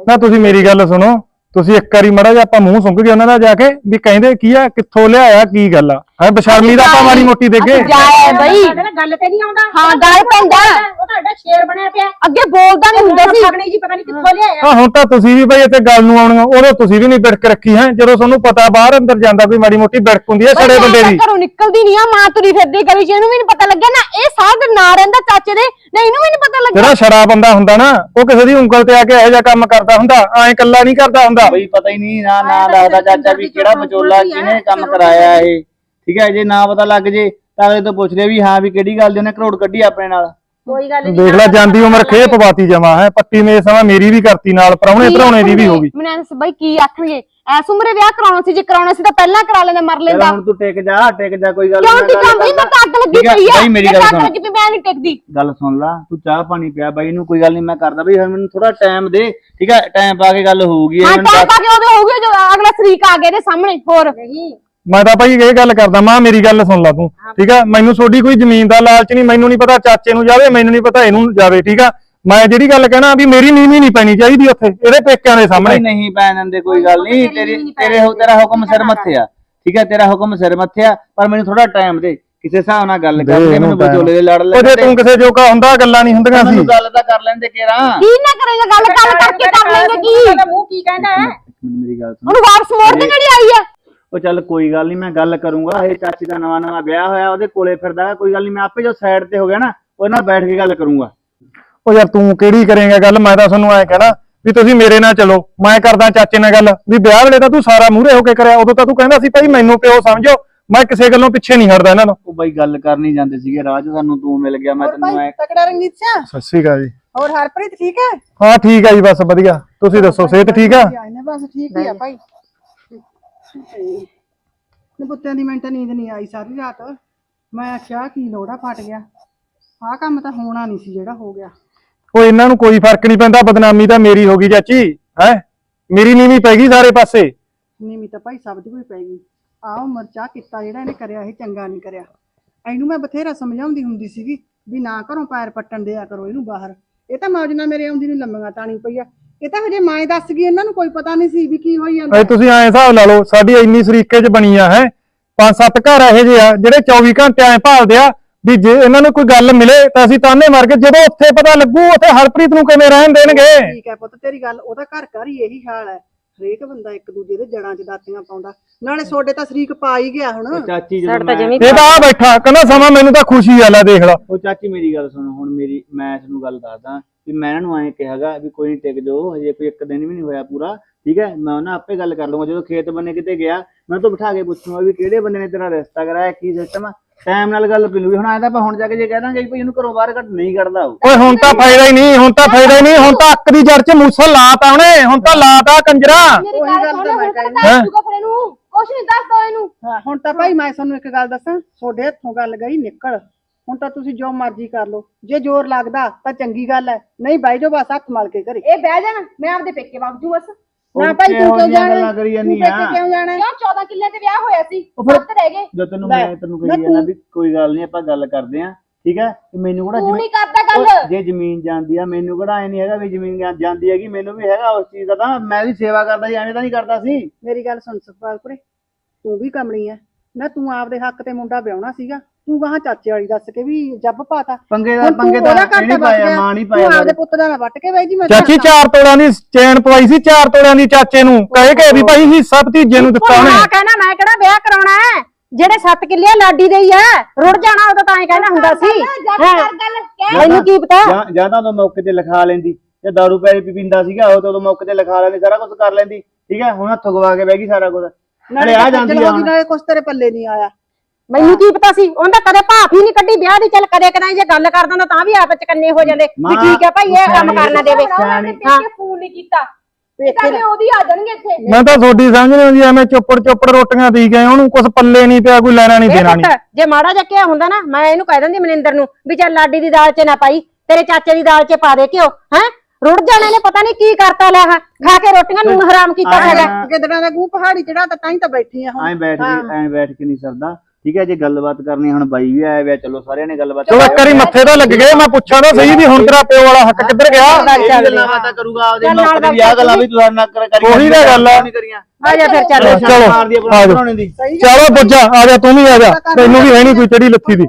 ਨਾ ਤੁਸੀਂ ਮੇਰੀ ਗੱਲ ਸੁਣੋ ਤੁਸੀਂ ਇੱਕ ਵਾਰੀ ਮੜਾ ਜਿਹਾ ਆਪਾਂ ਮੂੰਹ ਸੁੰਘ ਗਏ ਉਹਨਾਂ ਦਾ ਜਾ ਕੇ ਵੀ ਕਹਿੰਦੇ ਕੀ ਆ ਕਿੱਥੋਂ ਲਿਆਇਆ ਕੀ ਗੱਲ ਆ? ਹੈ ਬਸ਼ਰਮੀ ਦਾ ਆਪਾਂ ਮਾੜੀ ਮੋਟੀ ਦੇਗੇ ਜਾਏ ਬਈ। ਨਾਲ ਗੱਲ ਤੇ ਨਹੀਂ ਆਉਂਦਾ। ਹਾਂ, ਗੱਲ ਪੈਂਦਾ। ਉਹ ਤਾਂ ਐਡਾ ਸ਼ੇਰ ਬਣਿਆ ਪਿਆ। ਅੱਗੇ ਬੋਲਦਾ ਨਹੀਂ ਹੁੰਦਾ ਸੀ। ਪਗਣੀ ਜੀ ਪਤਾ ਨਹੀਂ ਕਿੱਥੋਂ ਲਿਆਇਆ। ਹਾਂ ਹੁਣ ਤਾਂ ਤੁਸੀਂ ਵੀ ਭਾਈ ਇੱਥੇ ਗੱਲ ਨੂੰ ਆਉਣੀਆਂ ਉਦੋਂ ਤੁਸੀਂ ਵੀ ਨਹੀਂ ਬਿੜਕ ਰੱਖੀ ਹੈ। ਜਦੋਂ ਤੁਹਾਨੂੰ ਪਤਾ ਬਾਹਰ ਅੰਦਰ ਜਾਂਦਾ ਕੋਈ ਮਾੜੀ ਮੋਟੀ ਬਿੜਕ ਹੁੰਦੀ ਹੈ ਛੜੇ ਬੰਦੇ ਦੀ। ਘਰੋਂ ਨਿਕਲਦੀ ਨਹੀਂ ਆ ਮਾਂ ਤੁਰੀ ਫਿਰਦੀ ਗਲੀ 'ਚ ਇਹਨੂੰ ਵੀ ਨਹੀਂ ਪਤਾ ਲੱਗਿਆ ਨਾ ਇਹ ਸਾਰਾ ਦਿਨ ਨਾ ਰਹਿੰਦਾ ਚਾਚੇ ਦੇ। ਨਾ ਇਹਨੂੰ ਵੀ ਨਹੀਂ ਪਤਾ ਲੱਗਿਆ। ਜਿਹੜਾ ਛੜਾ ਬੰਦਾ ਹੁੰਦਾ ਨਾ ਉਹ ਕਿਸੇ ਦੀ ਉਂਗਲ ਤੇ ਆ ਕੇ ਇਹੋ ਜਿਹਾ ਕੰਮ ਕਰਦਾ ਹੁੰਦਾ ਐਂ ਇਕੱਲਾ ਨਹੀਂ ਕਰਦਾ ਹੁੰਦਾ। ਬਈ ਪਤਾ ਹੀ ਨਹੀਂ ਨਾ ਨਾ ਦੱਸਦਾ ਚਾਚਾ ਵੀ ਕਿਹੜਾ ਵਿਚੋਲਾ ਕਿਹਨੇ ਕੰਮ ਕਰਾਇਆ ਇਹ। ਠੀਕ ਹੈ ਜੇ ਨਾ ਪਤਾ ਲੱਗ ਜੇ ਤਾਂ ਅਗਲੇ ਤੋਂ ਪੁੱਛ ਰਹੇ ਵੀ ਹਾਂ ਵੀ ਕਿਹੜੀ ਗੱਲ ਦੀ ਉਹਨੇ ਕਰੋੜ ਕੱਢੀ ਆਪਣੇ ਨਾਲ। ਕੋਈ ਗੱਲ ਨਹੀਂ ਦੇਖ ਲੈ ਜਾਂਦੀ ਉਮਰ ਖੇ ਪਵਾਤੀ ਜਮਾ ਹੈ ਪੱਟੀ ਮੇਸ ਸਮਾਂ ਮੇਰੀ ਵੀ ਕਰਤੀ ਨਾਲ ਪਰਾਉਣੇ ਭਰਾਉਣੇ ਦੀ ਵੀ ਹੋ ਗਈ। ਮੈਨੂੰ ਐਂ ਦੱਸ ਬਾਈ ਕੀ ਆਖਣਗੇ? ਐਸ ਉਮਰੇ ਵਿਆਹ ਕਰਾਉਣਾ ਸੀ ਜੇ ਕਰਾਉਣਾ ਸੀ ਤਾਂ ਪਹਿਲਾਂ ਕਰਾ ਲੈਂਦਾ ਮਰ ਚਲ ਲੈਂਦਾ। ਹੁਣ ਤੂੰ ਟਿਕ ਜਾ ਟਿਕ ਜਾ ਕੋਈ ਗੱਲ ਕਿਉਂ ਨੀ, ਗੱਲ ਟਿਕਾਉਂਦੀ? ਮੈਂ ਤਾਂ ਅੱਗ ਲੱਗੀ ਠੀਕ ਹੈ, ਪਈ ਆ। ਬਾਈ ਮੇਰੀ ਗੱਲ ਅੱਗ ਸੁਣ। ਲੱਗੀ ਪਈ ਮੈਂ ਨਹੀਂ ਟਿਕਦੀ। ਗੱਲ ਸੁਣ ਲਾ ਤੂੰ ਚਾਹ ਪਾਣੀ ਪਿਆ ਬਾਈ ਨੂੰ ਕੋਈ ਗੱਲ ਨਹੀਂ ਮੈਂ ਕਰਦਾ ਬਈ ਹੁਣ ਮੈਨੂੰ ਥੋੜਾ ਟਾਈਮ ਦੇ ਠੀਕ ਹੈ ਟਾਈਮ ਪਾ ਕੇ ਗੱਲ ਹੋਊਗੀ ਹਾਂ ਇਹਨੂੰ ਟਾਈਮ ਦੱਸ- ਪਾ ਕੇ ਉਹਦੇ ਹੋਊਗੇ ਜੋ ਅਗਲਾ ਸ਼ਰੀਕ ਆ ਗਿਆ ਇਹਦੇ ਸਾਹਮਣੇ ਹੋਰ। ਨਹੀਂ ਮੈਂ ਤਾਂ ਭਾਈ ਇਹ ਗੱਲ ਕਰਦਾ ਮਾਂ ਮੇਰੀ ਗੱਲ ਸੁਣ ਲਾ ਤੂੰ ਠੀਕ ਆ ਮੈਨੂੰ ਤੁਹਾਡੀ ਕੋਈ ਜ਼ਮੀਨ ਦਾ ਲਾਲਚ ਨਹੀਂ ਮੈਨੂੰ ਨਹੀਂ ਪਤਾ ਚਾਚੇ ਨੂੰ ਜਾਵੇ ਮੈਨੂੰ ਨਹੀਂ ਪਤਾ ਇਹਨੂੰ ਜਾਵੇ ਠੀਕ ਆ ਮੈਂ ਜਿਹੜੀ ਗੱਲ ਕਹਿਣਾ ਵੀ ਮੇਰੀ ਨੀਵੀਂ ਨਹੀਂ ਪੈਣੀ ਚਾਹੀਦੀ ਉੱਥੇ ਇਹਦੇ ਪੇਕਿਆਂ ਦੇ ਸਾਹਮਣੇ ਨਹੀਂ ਨਹੀਂ ਪੈਣ ਦਿੰਦੇ ਕੋਈ ਗੱਲ ਨਹੀਂ ਤੇਰੀ ਤੇਰੇ ਹੋ ਤੇਰਾ ਹੁਕਮ ਸਿਰ ਮੱਥੇ ਆ ਠੀਕ ਹੈ ਤੇਰਾ ਹੁਕਮ ਸਿਰ ਮੱਥੇ ਆ ਪਰ ਮੈਨੂੰ ਥੋੜਾ ਟਾਈਮ ਦੇ ਕਿਸੇ ਹਿਸਾਬ ਨਾਲ ਗੱਲ ਦੇ ਕਰਦੇ ਮੈਨੂੰ ਵਿਚੋਲੇ ਦੇ ਲੜ ਉਹ ਜੇ ਲੈਂਦੇ ਤੂੰ ਕਿਸੇ ਜੋਗਾ ਹੁੰਦਾ ਗੱਲਾਂ ਨਹੀਂ ਹੁੰਦੀਆਂ ਸੀ ਮੈਨੂੰ ਗੱਲ ਤਾਂ ਕਰ ਲੈਂਦੇ ਕੇਰਾ ਕੀ ਨਾ ਕਰੇਗਾ ਗੱਲ ਗੱਲ ਕਰਕੇ ਕਰ ਲੈਂਗੇ ਕੀ ਉਹਦਾ ਮੂੰਹ ਕੀ ਕਹਿੰਦਾ ਹੈ ਮੇਰੀ ਗੱਲ ਸੁਣ ਉਹਨੂੰ ਵਾਪਸ ਮੋੜ ਦੇ ਜਿਹੜੀ ਆਈ ਆ ਉਹ ਚੱਲ ਕੋਈ ਗੱਲ ਨਹੀਂ ਮੈਂ ਗੱਲ ਕਰੂੰਗਾ। ਇਹ ਚਾਚੀ ਦਾ ਨਵਾਂ ਨਵਾਂ ਵਿਆਹ ਹੋਇਆ ਉਹਦੇ ਕੋਲੇ ਫਿਰਦਾ ਕੋਈ ਗੱਲ ਨਹੀਂ ਮੈਂ ਆਪੇ ਜੋ ਸਾਈਡ ਤੇ ਹੋ ਗਿਆ ਨਾ ਉਹਦੇ ਨਾਲ ਬੈਠ ਕੇ ਗੱਲ ਕਰੂੰਗਾ। ਉਹ ਯਾਰ ਤੂੰ ਕਿਹੜੀ ਕਰੇਂਗਾ ਗੱਲ? ਮੈਂ ਤਾਂ ਤੁਹਾਨੂੰ ਐ ਕਹਿਣਾ ਵੀ ਤੁਸੀਂ ਮੇਰੇ ਨਾਲ ਚਲੋ। ਮੈਂ ਕਰਦਾ ਚਾਚੇ ਨਾਲ ਗੱਲ। ਵੀ ਵਿਆਹ ਵੇਲੇ ਤਾਂ ਤੂੰ ਸਾਰਾ ਮੂਹਰੇ ਹੋ ਕੇ ਕਰਿਆ। ਉਦੋਂ ਤਾਂ ਤੂੰ ਕਹਿੰਦਾ ਸੀ ਭਾਈ ਮੈਨੂੰ ਪਿਓ ਸਮਝੋ। ਮੈਂ ਕਿਸੇ ਗੱਲੋਂ ਪਿੱਛੇ ਨਹੀਂ ਹਟਦਾ ਇਹਨਾਂ ਤੋਂ ਉਹ ਬਾਈ ਗੱਲ ਕਰਨੀ ਜਾਂਦੇ ਸੀਗੇ 'ਚ ਸਾਨੂੰ ਤੂੰ ਮਿਲ ਗਿਆ ਮੈਂ ਤੈਨੂੰ ਐ ਤਕੜਾ ਰਣਜੀਤ ਸਿੰਘ? ਸਤਿ ਸ਼੍ਰੀ ਅਕਾਲ ਜੀ। ਹੋਰ ਹਰਪ੍ਰੀਤ ਠੀਕ ਹੈ? ਹਾਂ ਠੀਕ ਆ ਜੀ ਬਸ ਵਧੀਆ। ਤੁਸੀਂ ਦੱਸੋ ਸਿਹਤ ਠੀਕ ਆ ਨੇ ਬਸ ਠੀਕ ਹੀ ਆ ਭਾਈ। ਨੇ ਪੁੱਤਿਆਂ ਦੀ ਮਿੰਟ ਨੀਂਦ ਨਹੀਂ ਆਈ ਸਾਰੀ ਰਾਤ। ਮੈਂ ਆਖਿਆ ਕੀ ਲੋੜਾ ਫਟ ਗਿਆ। ਆਹ ਕੰਮ ਤਾਂ ਹੋਣਾ ਨਹੀਂ ਸੀ ਜਿਹੜਾ ਹੋ ਗਿਆ। ਉਹ ਇਹਨਾਂ ਨੂੰ ਕੋਈ ਫ਼ਰਕ ਨਹੀਂ ਪੈਂਦਾ ਬਦਨਾਮੀ ਤਾਂ ਮੇਰੀ ਹੋ ਗਈ ਚਾਚੀ ਹੈ? ਮੇਰੀ ਨੀਵੀਂ ਪੈ ਗਈ ਸਾਰੇ ਪਾਸੇ। ਨੀਵੀਂ ਤਾਂ ਭਾਈ ਸਭ ਦੀ ਕੋਈ ਪੈ ਗਈ। ਆਹ ਮਰਚਾ ਕੀਤਾ ਜਿਹੜਾ ਇਹਨੇ ਕਰਿਆ ਇਹ ਚੰਗਾ ਨਹੀਂ ਕਰਿਆ। ਇਹਨੂੰ ਮੈਂ ਬਥੇਰਾ ਸਮਝਾਉਂਦੀ ਹੁੰਦੀ ਸੀਗੀ ਵੀ ਨਾ ਘਰੋਂ ਪੈਰ ਪੱਟਣ ਦਿਆ ਕਰੋ ਇਹਨੂੰ ਬਾਹਰ। ਇਹ ਤਾਂ ਮੌਜ ਨਾਲ ਮੇਰੇ ਆਉਂਦੀ ਨੂੰ ਲੰਮੀਆਂ ਤਾਣੀ ਪਈ ਆ ਇਹ ਤਾਂ ਹਜੇ ਮਾਂ ਦੱਸ ਗਈ ਇਹਨਾਂ ਨੂੰ ਕੋਈ ਪਤਾ ਨਹੀਂ ਸੀ ਵੀ ਕੀ ਹੋਈ ਜਾਂਦਾ। ਐ ਤੁਸੀਂ ਐਂ ਹਿਸਾਬ ਲਾ ਲਓ ਸਾਡੀ ਇੰਨੀ ਸਰੀਕੇ 'ਚ ਬਣੀ ਆ ਹੈ? ਪੰਜ ਸੱਤ ਘਰ ਇਹੋ ਜਿਹੇ ਆ ਜਿਹੜੇ 24 ਘੰਟੇ ਐਂ ਭਾਲਦੇ ਆ ਵੀ ਜੇ ਇਹਨਾਂ ਨੂੰ ਕੋਈ ਗੱਲ ਮਿਲੇ ਤਾਂ ਅਸੀਂ ਤਾਨੇ ਮਾਰ ਕੇ ਜਦੋਂ ਉੱਥੇ ਪਤਾ ਲੱਗੂ ਉੱਥੇ ਹਰਪ੍ਰੀਤ ਨੂੰ ਕਿਵੇਂ ਰਹਿਣ ਦੇਣਗੇ? ਠੀਕ ਹੈ ਪੁੱਤ ਤੇਰੀ ਗੱਲ ਉਹਦਾ ਘਰ ਘਰ ਹੀ ਇਹੀ ਹਾਲ ਹੈ। ਹਰੇਕ ਬੰਦਾ ਇੱਕ ਦੂਜੇ ਦੇ ਜੜਾਂ 'ਚ ਦਾਤੀਆਂ ਪਾਉਂਦਾ। ਨਾਲੇ ਸੋਡੇ ਤਾਂ ਸ਼ਰੀਕ ਪਾ ਹੀ ਗਿਆ ਹੁਣ। ਚਾਚੀ ਸਾਡਾ ਜਦੋਂ ਤਾਂ ਮੈਂ ਜਮੀ ਇਹ ਤਾਂ ਆ ਬੈਠਾ ਕਹਿੰਦਾ ਸਮਾਂ ਮੈਨੂੰ ਤਾਂ ਖੁਸ਼ੀ ਆ ਲੈ ਦੇਖ ਲਾ। ਉਹ ਚਾਚੀ ਮੇਰੀ ਗੱਲ ਸੁਣੋ ਹੁਣ ਮੇਰੀ ਮੈਂ ਤੁਹਾਨੂੰ ਗੱਲ ਦੱਸਦਾ। ਵੀ ਮੈਂ ਇਹਨਾਂ ਨੂੰ ਐਂ ਕਿਹਾਗਾ ਵੀ ਕੋਈ ਨਹੀਂ ਟਿਕ ਜਾਓ ਹਜੇ ਕੋਈ ਇੱਕ ਦਿਨ ਵੀ ਨਹੀਂ ਹੋਇਆ ਪੂਰਾ ਠੀਕ ਹੈ? ਮੈਂ ਉਹਨਾਂ ਆਪੇ ਗੱਲ ਕਰ ਲੂੰਗਾ ਜਦੋਂ ਖੇਤ ਬੰਨੇ ਕਿਤੇ ਗਿਆ ਮੈਂ ਤਾਂ ਬਿਠਾ ਕੇ ਪੁੱਛੂੰਗਾ ਵੀ ਕਿਹੜੇ ਬੰਦੇ ਨੇ ਤੇਰਾ ਰਿਸ਼ਤਾ ਕਰਾਇਆ ਕੀ ਸਿਸਟਮ ਆ? ਟਾਈਮ ਨਾਲ ਗੱਲ ਪਿਲੂਗੀ ਹੁਣ ਆਇਆ ਤਾਂ ਆਪਾਂ ਹੁਣ ਜਾ ਕੇ ਜੇ ਕਹਿ ਦਾਂਗੇ ਵੀ ਭਾਈ ਇਹਨੂੰ ਘਰੋਂ ਬਾਹਰ ਕੱਢ ਨਹੀਂ ਕੱਢਦਾ ਉਹ। ਓਏ ਹੁਣ ਤਾਂ ਫਾਇਦਾ ਹੀ ਨਹੀਂ ਹੁਣ ਤਾਂ ਫਾਇਦਾ ਹੀ ਨਹੀਂ ਹੁਣ ਤਾਂ ਅੱਕ ਦੀ ਜੜ 'ਚ ਮੂਸਾ ਲਾਤਾ ਉਹਨੇ ਹੁਣ ਤਾਂ ਲਾਤਾ ਕੰਜਰਾ। ਮੇਰੀ ਉਹੀ ਗੱਲ ਗੱਲ ਤਾਂ ਮੈਂ ਹੁਣ ਤਾਂ ਦੱਸ ਫਿਰ ਇਹਨੂੰ। ਕੁਛ ਨਹੀਂ ਦੱਸਦਾ ਇਹਨੂੰ। ਹਾਂ ਹੁਣ ਤਾਂ ਭਾਈ ਮੈਂ ਤੁਹਾਨੂੰ ਇੱਕ ਗੱਲ ਦੱਸਾਂ ਤੁਹਾਡੇ ਹੱਥੋਂ ਗੱਲ ਗਈ ਨਿਕਲ। ਹੁਣ ਤਾਂ ਤੁਸੀਂ ਜੋ ਮਰਜ਼ੀ ਕਰ ਲਓ। ਜੇ ਜ਼ੋਰ ਲੱਗਦਾ ਤਾਂ ਚੰਗੀ ਗੱਲ ਹੈ। ਨਹੀਂ ਬਾਈ ਜੋ ਬਸ ਹੱਥ ਮਲ ਕੇ ਘਰੇ। ਇਹ ਬਹਿ ਜਾਣਾ ਮੈਂ ਆਪਦੇ ਪੇਕੇ ਵਗ ਜੂ ਬਸ। ਨਾ ਭਾਈ ਤੂੰ ਕਿਉਂ ਜਾਣਾ? ਤੂੰ ਪੇਕੇ ਕਿਉਂ ਜਾਣਾ? ਕਿਉਂ? 14 ਕਿੱਲੇ ਤੇ ਵਿਆਹ ਹੋਇਆ ਸੀ। ਉਹ ਫਿਰ- ਸੱਤ ਰਹਿ ਗਏ। ਜਦ ਤੈਨੂੰ ਮੈਂ ਤੈਨੂੰ ਕਹੀ ਜਾਂਦਾ ਤੂੰ- ਵੀ ਕੋਈ ਗੱਲ ਨਹੀਂ ਆਪਾਂ ਗੱਲ ਕਰਦੇ ਆਂ ਠੀਕ ਹੈ? ਤੇ ਮੈਨੂੰ ਕਿਹੜਾ ਤੂੰ ਜ਼ਮੀਨ- ਨਹੀਂ ਕਰਦਾ ਗੱਲ। ਜੇ ਜ਼ਮੀਨ ਜਾਂਦੀ ਆ ਮੈਨੂੰ ਕਿਹੜਾ ਐ ਨਹੀਂ ਹੈਗਾ ਵੀ ਜ਼ਮੀਨ ਜਾਂਦੀ ਹੈਗੀ ਮੈਨੂੰ ਵੀ ਹੈਗਾ ਉਸ ਚੀਜ਼ ਦਾ ਤਾਂ। ਮੈਂ ਵੀ ਸੇਵਾ ਕਰਦਾ ਸੀ ਐਵੇਂ ਤਾਂ ਨਹੀਂ ਕਰਦਾ ਸੀ। ਮੇਰੀ ਗੱਲ ਸੁਣ ਸੁਖਪਾਲਪੁਰੇ ਤੂੰ ਵੀ ਕਮਲੀ ਐ ਨਾ ਤੂੰ ਆਪਦੇ ਹੱਕ ਤੇ ਮੁੰਡਾ ਵਿਆਹਣਾ ਸੀਗਾ। ਤੂੰ ਗਾਹਾਂ ਚਾਚੇ ਵਾਲੀ ਦੱਸ ਕੇ ਵੀ ਜੱਬ ਪਾਤਾ। ਪੰਗੇ ਦਾ ਹੁਣ ਤੂੰ ਪੰਗੇ ਦਾ ਉਹਦਾ ਇਹ ਨਹੀਂ ਪਾਇਆ ਗਿਆ, ਮਾਂ ਨਹੀਂ ਤੂੰ ਪਾਇਆ ਆਪਦੇ ਪੁੱਤ ਦਾ ਨਾ ਵੱਟ ਕੇ ਬਾਈ ਜੀ ਮੈਂ ਚਾਚੀ ਚਾਰ ਤੋੜਿਆਂ ਦੀ ਚੈਨ ਪਵਾਈ ਸੀ ਚਾਰ ਤੋੜਿਆਂ ਦੀ ਚਾਚੇ ਨੂੰ। ਕਹੇ ਕਿ ਵੀ ਭਾਈ ਹਿੱਸਾ ਭਤੀਜੇ ਨੂੰ ਦਿੱਤਾ ਉਹਨੇ। ਆ ਕਹਿਣਾ ਮੈਂ ਕਿਹੜਾ ਵਿਆਹ ਕਰਾਉਣਾ ਹੈ? ਜਿਹੜੇ 7 ਕਿੱਲੇ ਲਾਡੀ ਦੇ ਹੀ ਆ ਰੁੜ ਜਾਣਾ ਉਦੋਂ ਤਾਂ ਐ ਕਹਿਣਾ ਹੁੰਦਾ ਸੀ। ਹਾਂ। ਕਹਿ। ਮੈਨੂੰ ਕੀ ਪਤਾ? ਜਾਂ ਜਾਂ ਤਾਂ ਉਦੋਂ ਮੌਕੇ ਤੇ ਲਿਖਾ ਲੈਂਦੀ। ਜੇ ਦਾਰੂ ਪੈ ਪੀ ਪੀਂਦਾ ਸੀਗਾ ਉਹ ਤਾਂ ਉਦੋਂ ਮੌਕੇ ਤੇ ਲਿਖਾ ਲੈਂਦੀ ਸਾਰਾ ਕੁਝ ਕਰ ਲੈਂਦੀ। ਠੀਕ ਹੈ ਹੁਣ ਹੱਥੋਂ ਗਵਾ ਕੇ ਬਹਿ ਗਈ ਸਾਰਾ ਕੁਝ ਨਾਲੇ ਆ ਜਾਂਦੀ ਆ ਹੁਣ। ਨਾਲੇ ਕੁਛ ਤੇਰੇ ਪੱਲੇ ਨਹੀਂ ਆਇਆ। ਮੈਨੂੰ ਕੀ ਪਤਾ ਸੀ? ਉਹਦਾ ਕਦੇ ਭਾਫ ਹੀ ਨਹੀਂ ਕੱਢੀ ਵਿਆਹ ਦੀ। ਚੱਲ ਕਦੇ ਕਦਾਈ ਜੇ ਗੱਲ ਕਰ ਦਿੰਦਾ ਤਾਂ ਵੀ ਆਪਸ ਚ ਕੰਨੇ ਹੋ ਜਾਂਦੇ। ਵੀ ਮਾਂ, ਠੀਕ ਹੈ ਭਾਈ ਇਹ ਕੰਮ ਕਰਨਾ ਦੇਵੇ। ਉਹਨੇ ਪੇਕੇ ਫੋਨ ਨਹੀਂ ਕੀਤਾ। ਤਾਂ ਕਿ ਉਹਦੀ ਆ ਜਾਣਗੇ ਇੱਥੇ। ਮੈਂ ਤਾਂ ਤੁਹਾਡੀ ਸਮਝ ਨਹੀਂ ਆਉਂਦੀ ਐਵੇਂ ਚੋਪੜ ਚੋਪੜ ਰੋਟੀਆਂ ਦੀ ਗਏ ਉਹਨੂੰ ਕੁਝ ਪੱਲੇ ਨਹੀਂ ਪਿਆ ਕੋਈ ਲੈਣਾ ਨਹੀਂ ਇਹ ਦੇਣਾ ਨਹੀਂ। ਪੁੱਤ ਜੇ ਮਾੜਾ ਜਿਹਾ ਕਿਹਾ ਹੁੰਦਾ ਨਾ ਮੈਂ ਇਹਨੂੰ ਕਹਿ ਦਿੰਦੀ ਮਨਿੰਦਰ ਨੂੰ ਵੀ ਚੱਲ ਲਾਡੀ ਦੀ ਦਾਲ 'ਚ ਨਾ ਪਾਈ ਤੇਰੇ ਚਾਚੇ ਦੀ ਦਾਲ 'ਚ ਪਾ ਦੇ ਘਿਓ ਹੈ? ਰੁੜ ਜਾਣੇ ਨੇ ਪਤਾ ਨਹੀਂ ਕੀ ਕਰਤਾ ਲੈ ਆਹ, ਖਾ ਕੇ ਰੋਟੀਆਂ ਨੂਨ ਹਰਾਮ ਕੀਤਾ ਹੈਗਾ। ਨਾ। ਗਿੱਦੜਾਂ ਦਾ ਗੂੰ ਪਹਾੜੀ ਚੜਾ ਤਾਂ ਤਾਂ ਹੀ ਤਾਂ ਬੈਠੀ ਆ ਹੁਣ। ਐਂ ਬੈਠ ਕੇ ਐਂ ਬੈਠ ਕੇ ਨਹੀਂ ਸਰਦਾ। ਠੀਕ ਹੈ ਜੇ ਗੱਲਬਾਤ ਕਰਨੀ ਹੁਣ ਬਾਈ ਵੀ ਆਇਆ ਵਿਆ ਚਲੋ ਸਾਰਿਆਂ ਨੇ ਗੱਲਬਾਤ ਚਲੋ ਇੱਕ ਵਾਰੀ ਮੱਥੇ ਤਾਂ ਲੱਗ ਗਏ ਮੈਂ ਪੁੱਛਾਂ ਤਾਂ ਸਹੀ ਵੀ ਹੁਣ ਤੇਰਾ ਪਿਓ ਵਾਲਾ ਹੱਕ ਕਿੱਧਰ ਗਿਆ? ਗੱਲਾਂ ਬਾਤਾਂ ਕਰੂਗਾ ਚੱਲ ਵਿਆਹ ਗੱਲਾਂ ਵੀ ਕਰ ਉਹੀ ਤਾਂ ਗੱਲ ਜਾ ਫਿਰ ਪੁੱਜਾ ਆ ਜਾ ਤੂੰ ਵੀ ਆ ਜਾ। ਤੈਨੂੰ ਵੀ ਹੈ ਨਹੀਂ ਕੋਈ ਚੜੀ ਲੱਥੀ ਦੀ।